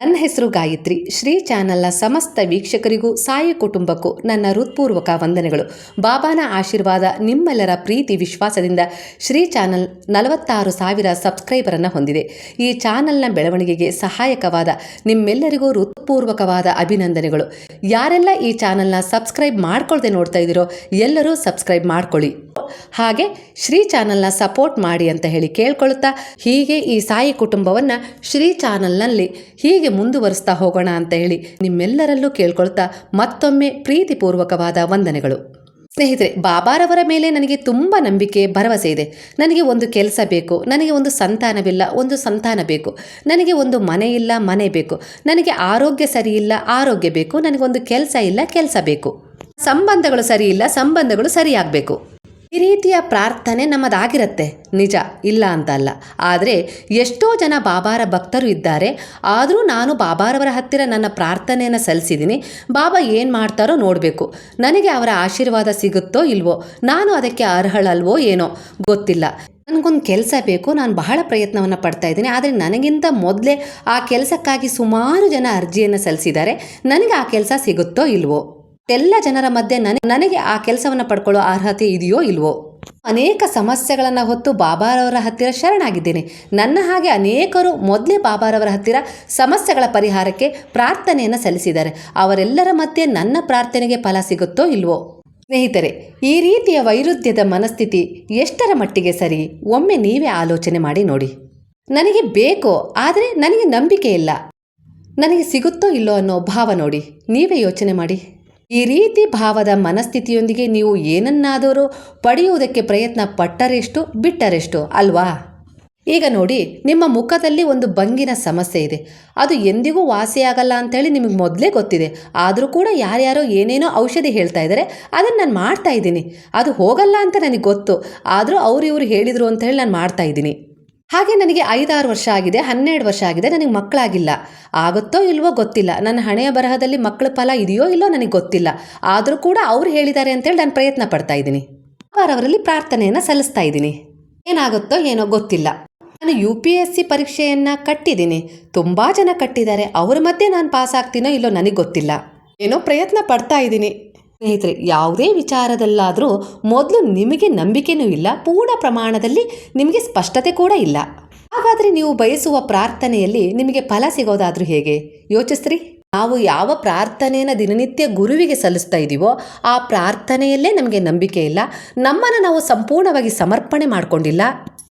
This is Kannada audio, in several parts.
ನನ್ನ ಹೆಸರು ಗಾಯತ್ರಿ. ಶ್ರೀ ಚಾನಲ್ನ ಸಮಸ್ತ ವೀಕ್ಷಕರಿಗೂ ಸಾಯಿ ಕುಟುಂಬಕ್ಕೂ ನನ್ನ ಹೃತ್ಪೂರ್ವಕ ವಂದನೆಗಳು. ಬಾಬಾನ ಆಶೀರ್ವಾದ ನಿಮ್ಮೆಲ್ಲರ ಪ್ರೀತಿ ವಿಶ್ವಾಸದಿಂದ ಶ್ರೀ ಚಾನಲ್ ನಲವತ್ತಾರು ಸಾವಿರ ಸಬ್ಸ್ಕ್ರೈಬರನ್ನು ಹೊಂದಿದೆ. ಈ ಚಾನಲ್ನ ಬೆಳವಣಿಗೆಗೆ ಸಹಾಯಕವಾದ ನಿಮ್ಮೆಲ್ಲರಿಗೂ ಹೃತ್ಪೂರ್ವಕವಾದ ಅಭಿನಂದನೆಗಳು. ಯಾರೆಲ್ಲ ಈ ಚಾನಲ್ನ ಸಬ್ಸ್ಕ್ರೈಬ್ ಮಾಡ್ಕೊಳ್ದೆ ನೋಡ್ತಾ ಇದ್ದೀರೋ ಎಲ್ಲರೂ ಸಬ್ಸ್ಕ್ರೈಬ್ ಮಾಡ್ಕೊಳ್ಳಿ. ಹಾಗೆ ಶ್ರೀ ಚಾನಲ್ನ ಸಪೋರ್ಟ್ ಮಾಡಿ ಅಂತ ಹೇಳಿ ಕೇಳ್ಕೊಳ್ಳುತ್ತಾ ಹೀಗೆ ಈ ಸಾಯಿ ಕುಟುಂಬವನ್ನು ಶ್ರೀ ಚಾನಲ್ನಲ್ಲಿ ಹೀಗೆ ಮುಂದುವರಿಸ್ತಾ ಹೋಗೋಣ ಅಂತ ಹೇಳಿ ನಿಮ್ಮೆಲ್ಲರಲ್ಲೂ ಕೇಳ್ಕೊಳ್ತಾ ಮತ್ತೊಮ್ಮೆ ಪ್ರೀತಿಪೂರ್ವಕವಾದ ವಂದನೆಗಳು. ಸ್ನೇಹಿತರೆ, ಬಾಬಾರವರ ಮೇಲೆ ನನಗೆ ತುಂಬ ನಂಬಿಕೆ, ಭರವಸೆ ಇದೆ. ನನಗೆ ಒಂದು ಕೆಲಸ ಬೇಕು, ನನಗೆ ಒಂದು ಸಂತಾನವಿಲ್ಲ, ಒಂದು ಸಂತಾನ ಬೇಕು. ನನಗೆ ಒಂದು ಮನೆ ಇಲ್ಲ, ಮನೆ ಬೇಕು. ನನಗೆ ಆರೋಗ್ಯ ಸರಿಯಿಲ್ಲ ಆರೋಗ್ಯ ಬೇಕು. ನನಗೊಂದು ಕೆಲಸ ಇಲ್ಲ, ಕೆಲಸ ಬೇಕು. ಸಂಬಂಧಗಳು ಸರಿಯಿಲ್ಲ ಸಂಬಂಧಗಳು ಸರಿಯಾಗಬೇಕು. ಈ ರೀತಿಯ ಪ್ರಾರ್ಥನೆ ನಮ್ಮದಾಗಿರುತ್ತೆ. ನಿಜ, ಇಲ್ಲ ಅಂತ ಅಲ್ಲ ಆದರೆ ಎಷ್ಟೋ ಜನ ಬಾಬಾರ ಭಕ್ತರು ಇದ್ದಾರೆ. ಆದರೂ ನಾನು ಬಾಬಾರವರ ಹತ್ತಿರ ನನ್ನ ಪ್ರಾರ್ಥನೆಯನ್ನು ಸಲ್ಲಿಸಿದ್ದೀನಿ ಬಾಬಾ ಏನು ಮಾಡ್ತಾರೋ ನೋಡಬೇಕು. ನನಗೆ ಅವರ ಆಶೀರ್ವಾದ ಸಿಗುತ್ತೋ ಇಲ್ವೋ? ನಾನು ಅದಕ್ಕೆ ಅರ್ಹಳಲ್ವೋ ಏನೋ? ಗೊತ್ತಿಲ್ಲ. ನನಗೊಂದು ಕೆಲಸ ಬೇಕು. ನಾನು ಬಹಳ ಪ್ರಯತ್ನವನ್ನು ಪಡ್ತಾ ಇದ್ದೀನಿ. ಆದರೆ ನನಗಿಂತ ಮೊದಲೇ ಆ ಕೆಲಸಕ್ಕಾಗಿ ಸುಮಾರು ಜನ ಅರ್ಜಿಯನ್ನು ಸಲ್ಲಿಸಿದ್ದಾರೆ. ನನಗೆ ಆ ಕೆಲಸ ಸಿಗುತ್ತೋ ಇಲ್ವೋ? ಎಲ್ಲ ಜನರ ಮಧ್ಯೆ ನನಗೆ ಆ ಕೆಲಸವನ್ನು ಪಡ್ಕೊಳ್ಳೋ ಅರ್ಹತೆ ಇದೆಯೋ ಇಲ್ವೋ? ಅನೇಕ ಸಮಸ್ಯೆಗಳನ್ನು ಹೊತ್ತು ಬಾಬಾರವರ ಹತ್ತಿರ ಶರಣಾಗಿದ್ದೇನೆ. ನನ್ನ ಹಾಗೆ ಅನೇಕರು ಮೊದಲೇ ಬಾಬಾರವರ ಹತ್ತಿರ ಸಮಸ್ಯೆಗಳ ಪರಿಹಾರಕ್ಕೆ ಪ್ರಾರ್ಥನೆಯನ್ನು ಸಲ್ಲಿಸಿದ್ದಾರೆ. ಅವರೆಲ್ಲರ ಮಧ್ಯೆ ನನ್ನ ಪ್ರಾರ್ಥನೆಗೆ ಫಲ ಸಿಗುತ್ತೋ ಇಲ್ವೋ? ಸ್ನೇಹಿತರೆ, ಈ ರೀತಿಯ ವೈರುಧ್ಯದ ಮನಸ್ಥಿತಿ ಎಷ್ಟರ ಮಟ್ಟಿಗೆ ಸರಿ? ಒಮ್ಮೆ ನೀವೇ ಆಲೋಚನೆ ಮಾಡಿ ನೋಡಿ. ನನಗೆ ಬೇಕೋ? ಆದರೆ ನನಗೆ ನಂಬಿಕೆ ಇಲ್ಲ. ನನಗೆ ಸಿಗುತ್ತೋ ಇಲ್ಲೋ ಅನ್ನೋ ಭಾವ ನೋಡಿ. ನೀವೇ ಯೋಚನೆ ಮಾಡಿ. ಈ ರೀತಿ ಭಾವದ ಮನಸ್ಥಿತಿಯೊಂದಿಗೆ ನೀವು ಏನನ್ನಾದರೂ ಪಡೆಯುವುದಕ್ಕೆ ಪ್ರಯತ್ನ ಪಟ್ಟರೆಷ್ಟು ಬಿಟ್ಟರೆಷ್ಟು, ಅಲ್ವಾ? ಈಗ ನೋಡಿ, ನಿಮ್ಮ ಮುಖದಲ್ಲಿ ಒಂದು ಬಂಗಿನ ಸಮಸ್ಯೆ ಇದೆ. ಅದು ಎಂದಿಗೂ ವಾಸಿಯಾಗಲ್ಲ ಅಂತೇಳಿ ನಿಮಗೆ ಮೊದಲೇ ಗೊತ್ತಿದೆ. ಆದರೂ ಕೂಡ ಯಾರ್ಯಾರೋ ಏನೇನೋ ಔಷಧಿ ಹೇಳ್ತಾ ಇದ್ದಾರೆ, ಅದನ್ನು ನಾನು ಮಾಡ್ತಾ ಇದ್ದೀನಿ. ಅದು ಹೋಗಲ್ಲ ಅಂತ ನನಗೆ ಗೊತ್ತು. ಆದರೂ ಅವರು ಇವರು ಹೇಳಿದರು ಅಂತ ಹೇಳಿ ನಾನು ಮಾಡ್ತಾ ಇದ್ದೀನಿ. ಹಾಗೆ ನನಗೆ ಐದಾರು ವರ್ಷ ಆಗಿದೆ, ಹನ್ನೆರಡು ವರ್ಷ ಆಗಿದೆ, ನನಗೆ ಮಕ್ಕಳಾಗಿಲ್ಲ. ಆಗುತ್ತೋ ಇಲ್ವೋ ಗೊತ್ತಿಲ್ಲ. ನನ್ನ ಹಣೆಯ ಬರಹದಲ್ಲಿ ಮಕ್ಕಳ ಫಲ ಇದೆಯೋ ಇಲ್ಲೋ ನನಗೆ ಗೊತ್ತಿಲ್ಲ. ಆದರೂ ಕೂಡ ಅವ್ರು ಹೇಳಿದ್ದಾರೆ ಅಂತೇಳಿ ನಾನು ಪ್ರಯತ್ನ ಪಡ್ತಾ ಇದ್ದೀನಿ. ಅವರವರಲ್ಲಿ ಪ್ರಾರ್ಥನೆಯನ್ನು ಸಲ್ಲಿಸ್ತಾ ಇದ್ದೀನಿ. ಏನಾಗುತ್ತೋ ಏನೋ ಗೊತ್ತಿಲ್ಲ. ನಾನು ಯು ಪಿ ಎಸ್ ಸಿ ಪರೀಕ್ಷೆಯನ್ನು ಕಟ್ಟಿದ್ದೀನಿ. ತುಂಬ ಜನ ಕಟ್ಟಿದ್ದಾರೆ. ಅವ್ರ ಮಧ್ಯೆ ನಾನು ಪಾಸ್ ಆಗ್ತೀನೋ ಇಲ್ಲೋ ನನಗೆ ಗೊತ್ತಿಲ್ಲ. ಏನೋ ಪ್ರಯತ್ನ ಪಡ್ತಾ ಇದ್ದೀನಿ. ಸ್ನೇಹಿತರೆ, ಯಾವುದೇ ವಿಚಾರದಲ್ಲಾದರೂ ಮೊದಲು ನಿಮಗೆ ನಂಬಿಕೆನೂ ಇಲ್ಲ, ಪೂರ್ಣ ಪ್ರಮಾಣದಲ್ಲಿ ನಿಮಗೆ ಸ್ಪಷ್ಟತೆ ಕೂಡ ಇಲ್ಲ. ಹಾಗಾದರೆ ನೀವು ಬಯಸುವ ಪ್ರಾರ್ಥನೆಯಲ್ಲಿ ನಿಮಗೆ ಫಲ ಸಿಗೋದಾದರೂ ಹೇಗೆ? ಯೋಚಿಸ್ರಿ ನಾವು ಯಾವ ಪ್ರಾರ್ಥನೆಯನ್ನು ದಿನನಿತ್ಯ ಗುರುವಿಗೆ ಸಲ್ಲಿಸ್ತಾ ಇದ್ದೀವೋ ಆ ಪ್ರಾರ್ಥನೆಯಲ್ಲೇ ನಮಗೆ ನಂಬಿಕೆ ಇಲ್ಲ. ನಮ್ಮನ್ನು ನಾವು ಸಂಪೂರ್ಣವಾಗಿ ಸಮರ್ಪಣೆ ಮಾಡಿಕೊಂಡಿಲ್ಲ.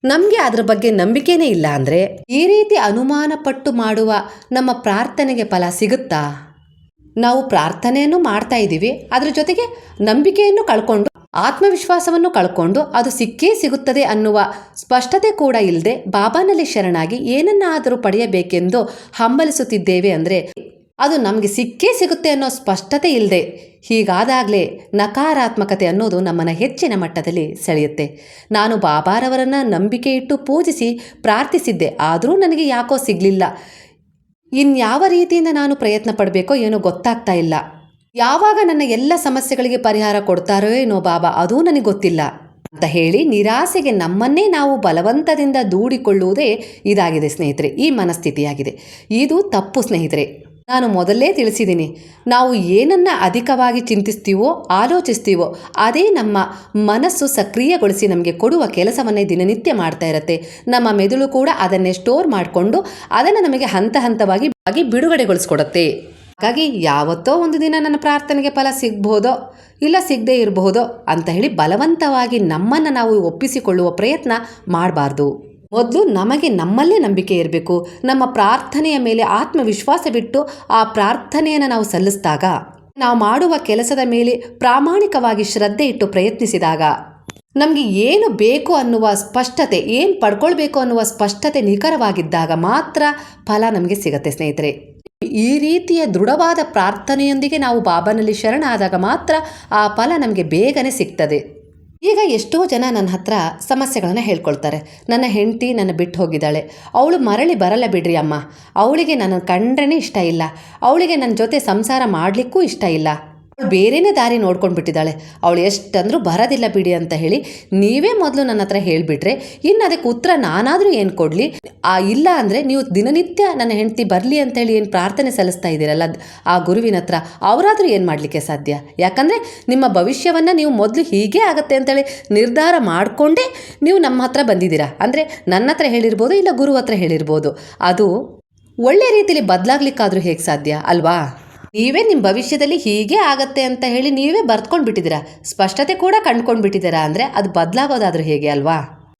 ನಮಗೆ ಅದರ ಬಗ್ಗೆ ನಂಬಿಕೆನೇ ಇಲ್ಲ ಅಂದರೆ ಈ ರೀತಿ ಅನುಮಾನಪಟ್ಟು ಮಾಡುವ ನಮ್ಮ ಪ್ರಾರ್ಥನೆಗೆ ಫಲ ಸಿಗುತ್ತಾ? ನಾವು ಪ್ರಾರ್ಥನೆಯನ್ನು ಮಾಡ್ತಾ ಇದ್ದೀವಿ. ಅದರ ಜೊತೆಗೆ ನಂಬಿಕೆಯನ್ನು ಕಳ್ಕೊಂಡು, ಆತ್ಮವಿಶ್ವಾಸವನ್ನು ಕಳ್ಕೊಂಡು ಅದು ಸಿಕ್ಕೇ ಸಿಗುತ್ತದೆ ಅನ್ನುವ ಸ್ಪಷ್ಟತೆ ಕೂಡ ಇಲ್ಲದೆ ಬಾಬಾನಲ್ಲಿ ಶರಣಾಗಿ ಏನನ್ನಾದರೂ ಪಡೆಯಬೇಕೆಂದು ಹಂಬಲಿಸುತ್ತಿದ್ದೇವೆ ಅಂದರೆ ಅದು ನಮಗೆ ಸಿಕ್ಕೇ ಸಿಗುತ್ತೆ ಅನ್ನೋ ಸ್ಪಷ್ಟತೆ ಇಲ್ಲದೆ ಹೀಗಾದಾಗಲೇ ನಕಾರಾತ್ಮಕತೆ ಅನ್ನೋದು ನಮ್ಮನ್ನು ಹೆಚ್ಚಿನ ಮಟ್ಟದಲ್ಲಿ ಸೆಳೆಯುತ್ತೆ. ನಾನು ಬಾಬಾರವರನ್ನು ನಂಬಿಕೆ ಇಟ್ಟು ಪೂಜಿಸಿ ಪ್ರಾರ್ಥಿಸಿದ್ದೆ. ಆದರೂ ನನಗೆ ಯಾಕೋ ಸಿಗಲಿಲ್ಲ. ಇನ್ಯಾವ ರೀತಿಯಿಂದ ನಾನು ಪ್ರಯತ್ನ ಪಡಬೇಕೋ ಏನೋ ಗೊತ್ತಾಗ್ತಾ ಇಲ್ಲ. ಯಾವಾಗ ನನ್ನ ಎಲ್ಲ ಸಮಸ್ಯೆಗಳಿಗೆ ಪರಿಹಾರ ಕೊಡ್ತಾರೋ ಏನೋ ಬಾಬಾ, ಅದೂ ನನಗೆ ಗೊತ್ತಿಲ್ಲ. ಅಂತ ಹೇಳಿ ನಿರಾಸೆಗೆ ನಮ್ಮನ್ನೇ ನಾವು ಬಲವಂತದಿಂದ ದೂಡಿಕೊಳ್ಳುವುದೇ ಇದಾಗಿದೆ ಸ್ನೇಹಿತರೆ, ಈ ಮನಸ್ಥಿತಿಯಾಗಿದೆ. ಇದು ತಪ್ಪು ಸ್ನೇಹಿತರೆ. ನಾನು ಮೊದಲೇ ತಿಳಿಸಿದ್ದೀನಿ. ನಾವು ಏನನ್ನ ಅಧಿಕವಾಗಿ ಚಿಂತಿಸ್ತೀವೋ, ಆಲೋಚಿಸ್ತೀವೋ, ಅದೇ ನಮ್ಮ ಮನಸ್ಸು ಸಕ್ರಿಯಗೊಳಿಸಿ ನಮಗೆ ಕೊಡುವ ಕೆಲಸವನ್ನೇ ದಿನನಿತ್ಯ ಮಾಡ್ತಾ ಇರುತ್ತೆ. ನಮ್ಮ ಮೆದುಳು ಕೂಡ ಅದನ್ನೇ ಸ್ಟೋರ್ ಮಾಡಿಕೊಂಡು ಅದನ್ನು ನಮಗೆ ಹಂತ ಹಂತವಾಗಿ ಬಿಡುಗಡೆಗೊಳಿಸ್ಕೊಡುತ್ತೆ. ಹಾಗಾಗಿ ಯಾವತ್ತೋ ಒಂದು ದಿನ ನನ್ನ ಪ್ರಾರ್ಥನೆಗೆ ಫಲ ಸಿಗ್ಬೋದೋ, ಇಲ್ಲ ಸಿಗದೇ ಇರಬಹುದೋ ಅಂತ ಹೇಳಿ ಬಲವಂತವಾಗಿ ನಮ್ಮನ್ನು ನಾವು ಒಪ್ಪಿಸಿಕೊಳ್ಳುವ ಪ್ರಯತ್ನ ಮಾಡಬಾರ್ದು. ಮೊದಲು ನಮಗೆ ನಮ್ಮಲ್ಲೇ ನಂಬಿಕೆ ಇರಬೇಕು. ನಮ್ಮ ಪ್ರಾರ್ಥನೆಯ ಮೇಲೆ ಆತ್ಮವಿಶ್ವಾಸ ಬಿಟ್ಟು ಆ ಪ್ರಾರ್ಥನೆಯನ್ನು ನಾವು ಸಲ್ಲಿಸಿದಾಗ, ನಾವು ಮಾಡುವ ಕೆಲಸದ ಮೇಲೆ ಪ್ರಾಮಾಣಿಕವಾಗಿ ಶ್ರದ್ಧೆ ಇಟ್ಟು ಪ್ರಯತ್ನಿಸಿದಾಗ, ನಮಗೆ ಏನು ಬೇಕು ಅನ್ನುವ ಸ್ಪಷ್ಟತೆ, ಏನು ಪಡ್ಕೊಳ್ಬೇಕು ಅನ್ನುವ ಸ್ಪಷ್ಟತೆ ನಿಖರವಾಗಿದ್ದಾಗ ಮಾತ್ರ ಫಲ ನಮಗೆ ಸಿಗತ್ತೆ ಸ್ನೇಹಿತರೆ. ಈ ರೀತಿಯ ದೃಢವಾದ ಪ್ರಾರ್ಥನೆಯೊಂದಿಗೆ ನಾವು ಬಾಬನಲ್ಲಿ ಶರಣಾದಾಗ ಮಾತ್ರ ಆ ಫಲ ನಮಗೆ ಬೇಗನೆ ಸಿಗ್ತದೆ. ಈಗ ಎಷ್ಟೋ ಜನ ನನ್ನ ಹತ್ರ ಸಮಸ್ಯೆಗಳನ್ನು ಹೇಳ್ಕೊಳ್ತಾರೆ. ನನ್ನ ಹೆಂಡತಿ ನನ್ನ ಬಿಟ್ಟು ಹೋಗಿದ್ದಾಳೆ. ಅವಳು ಮರಳಿ ಬರಲ್ಲ ಬಿಡ್ರಿ ಅಮ್ಮ. ಅವಳಿಗೆ ನನ್ನ ಕಂಡ್ರೇ ಇಷ್ಟ ಇಲ್ಲ. ಅವಳಿಗೆ ನನ್ನ ಜೊತೆ ಸಂಸಾರ ಮಾಡಲಿಕ್ಕೂ ಇಷ್ಟ ಇಲ್ಲ. ಬೇರೆನೇ ದಾರಿ ನೋಡ್ಕೊಂಡು ಬಿಟ್ಟಿದ್ದಾಳೆ. ಅವಳು ಎಷ್ಟಂದ್ರೂ ಬರೋದಿಲ್ಲ ಬಿಡಿ ಅಂತ ಹೇಳಿ ನೀವೇ ಮೊದಲು ನನ್ನ ಹತ್ರ ಹೇಳಿಬಿಟ್ರೆ, ಇನ್ನು ಅದಕ್ಕೆ ಉತ್ತರ ನಾನಾದರೂ ಏನು ಕೊಡಲಿ? ಆ ಇಲ್ಲ ಅಂದರೆ ನೀವು ದಿನನಿತ್ಯ ನನ್ನ ಹೆಂಡತಿ ಬರಲಿ ಅಂತೇಳಿ ಏನು ಪ್ರಾರ್ಥನೆ ಸಲ್ಲಿಸ್ತಾ ಇದ್ದೀರಲ್ಲ, ಆ ಗುರುವಿನ ಹತ್ರ ಅವರಾದರೂ ಏನು ಮಾಡಲಿಕ್ಕೆ ಸಾಧ್ಯ? ಯಾಕಂದರೆ ನಿಮ್ಮ ಭವಿಷ್ಯವನ್ನು ನೀವು ಮೊದಲು ಹೀಗೆ ಆಗುತ್ತೆ ಅಂತೇಳಿ ನಿರ್ಧಾರ ಮಾಡಿಕೊಂಡೇ ನೀವು ನಮ್ಮ ಹತ್ರ ಬಂದಿದ್ದೀರಾ? ಅಂದರೆ ನನ್ನ ಹತ್ರ ಹೇಳಿರ್ಬೋದು ಇಲ್ಲ ಗುರು ಹತ್ರ ಹೇಳಿರ್ಬೋದು. ಅದು ಒಳ್ಳೆ ರೀತಿಯಲ್ಲಿ ಬದಲಾಗ್ಲಿಕ್ಕಾದರೂ ಹೇಗೆ ಸಾಧ್ಯ, ಅಲ್ವಾ? ನೀವೇ ನಿಮ್ಮ ಭವಿಷ್ಯದಲ್ಲಿ ಹೀಗೆ ಆಗತ್ತೆ ಅಂತ ಹೇಳಿ ನೀವೇ ಬರ್ತ್ಕೊಂಡು ಬಿಟ್ಟಿದ್ದೀರಾ? ಸ್ಪಷ್ಟತೆ ಕೂಡ ಕಂಡ್ಕೊಂಡು ಬಿಟ್ಟಿದ್ದೀರಾ ಅಂದರೆ ಅದು ಬದಲಾಗೋದಾದ್ರೂ ಹೇಗೆ ಅಲ್ವಾ?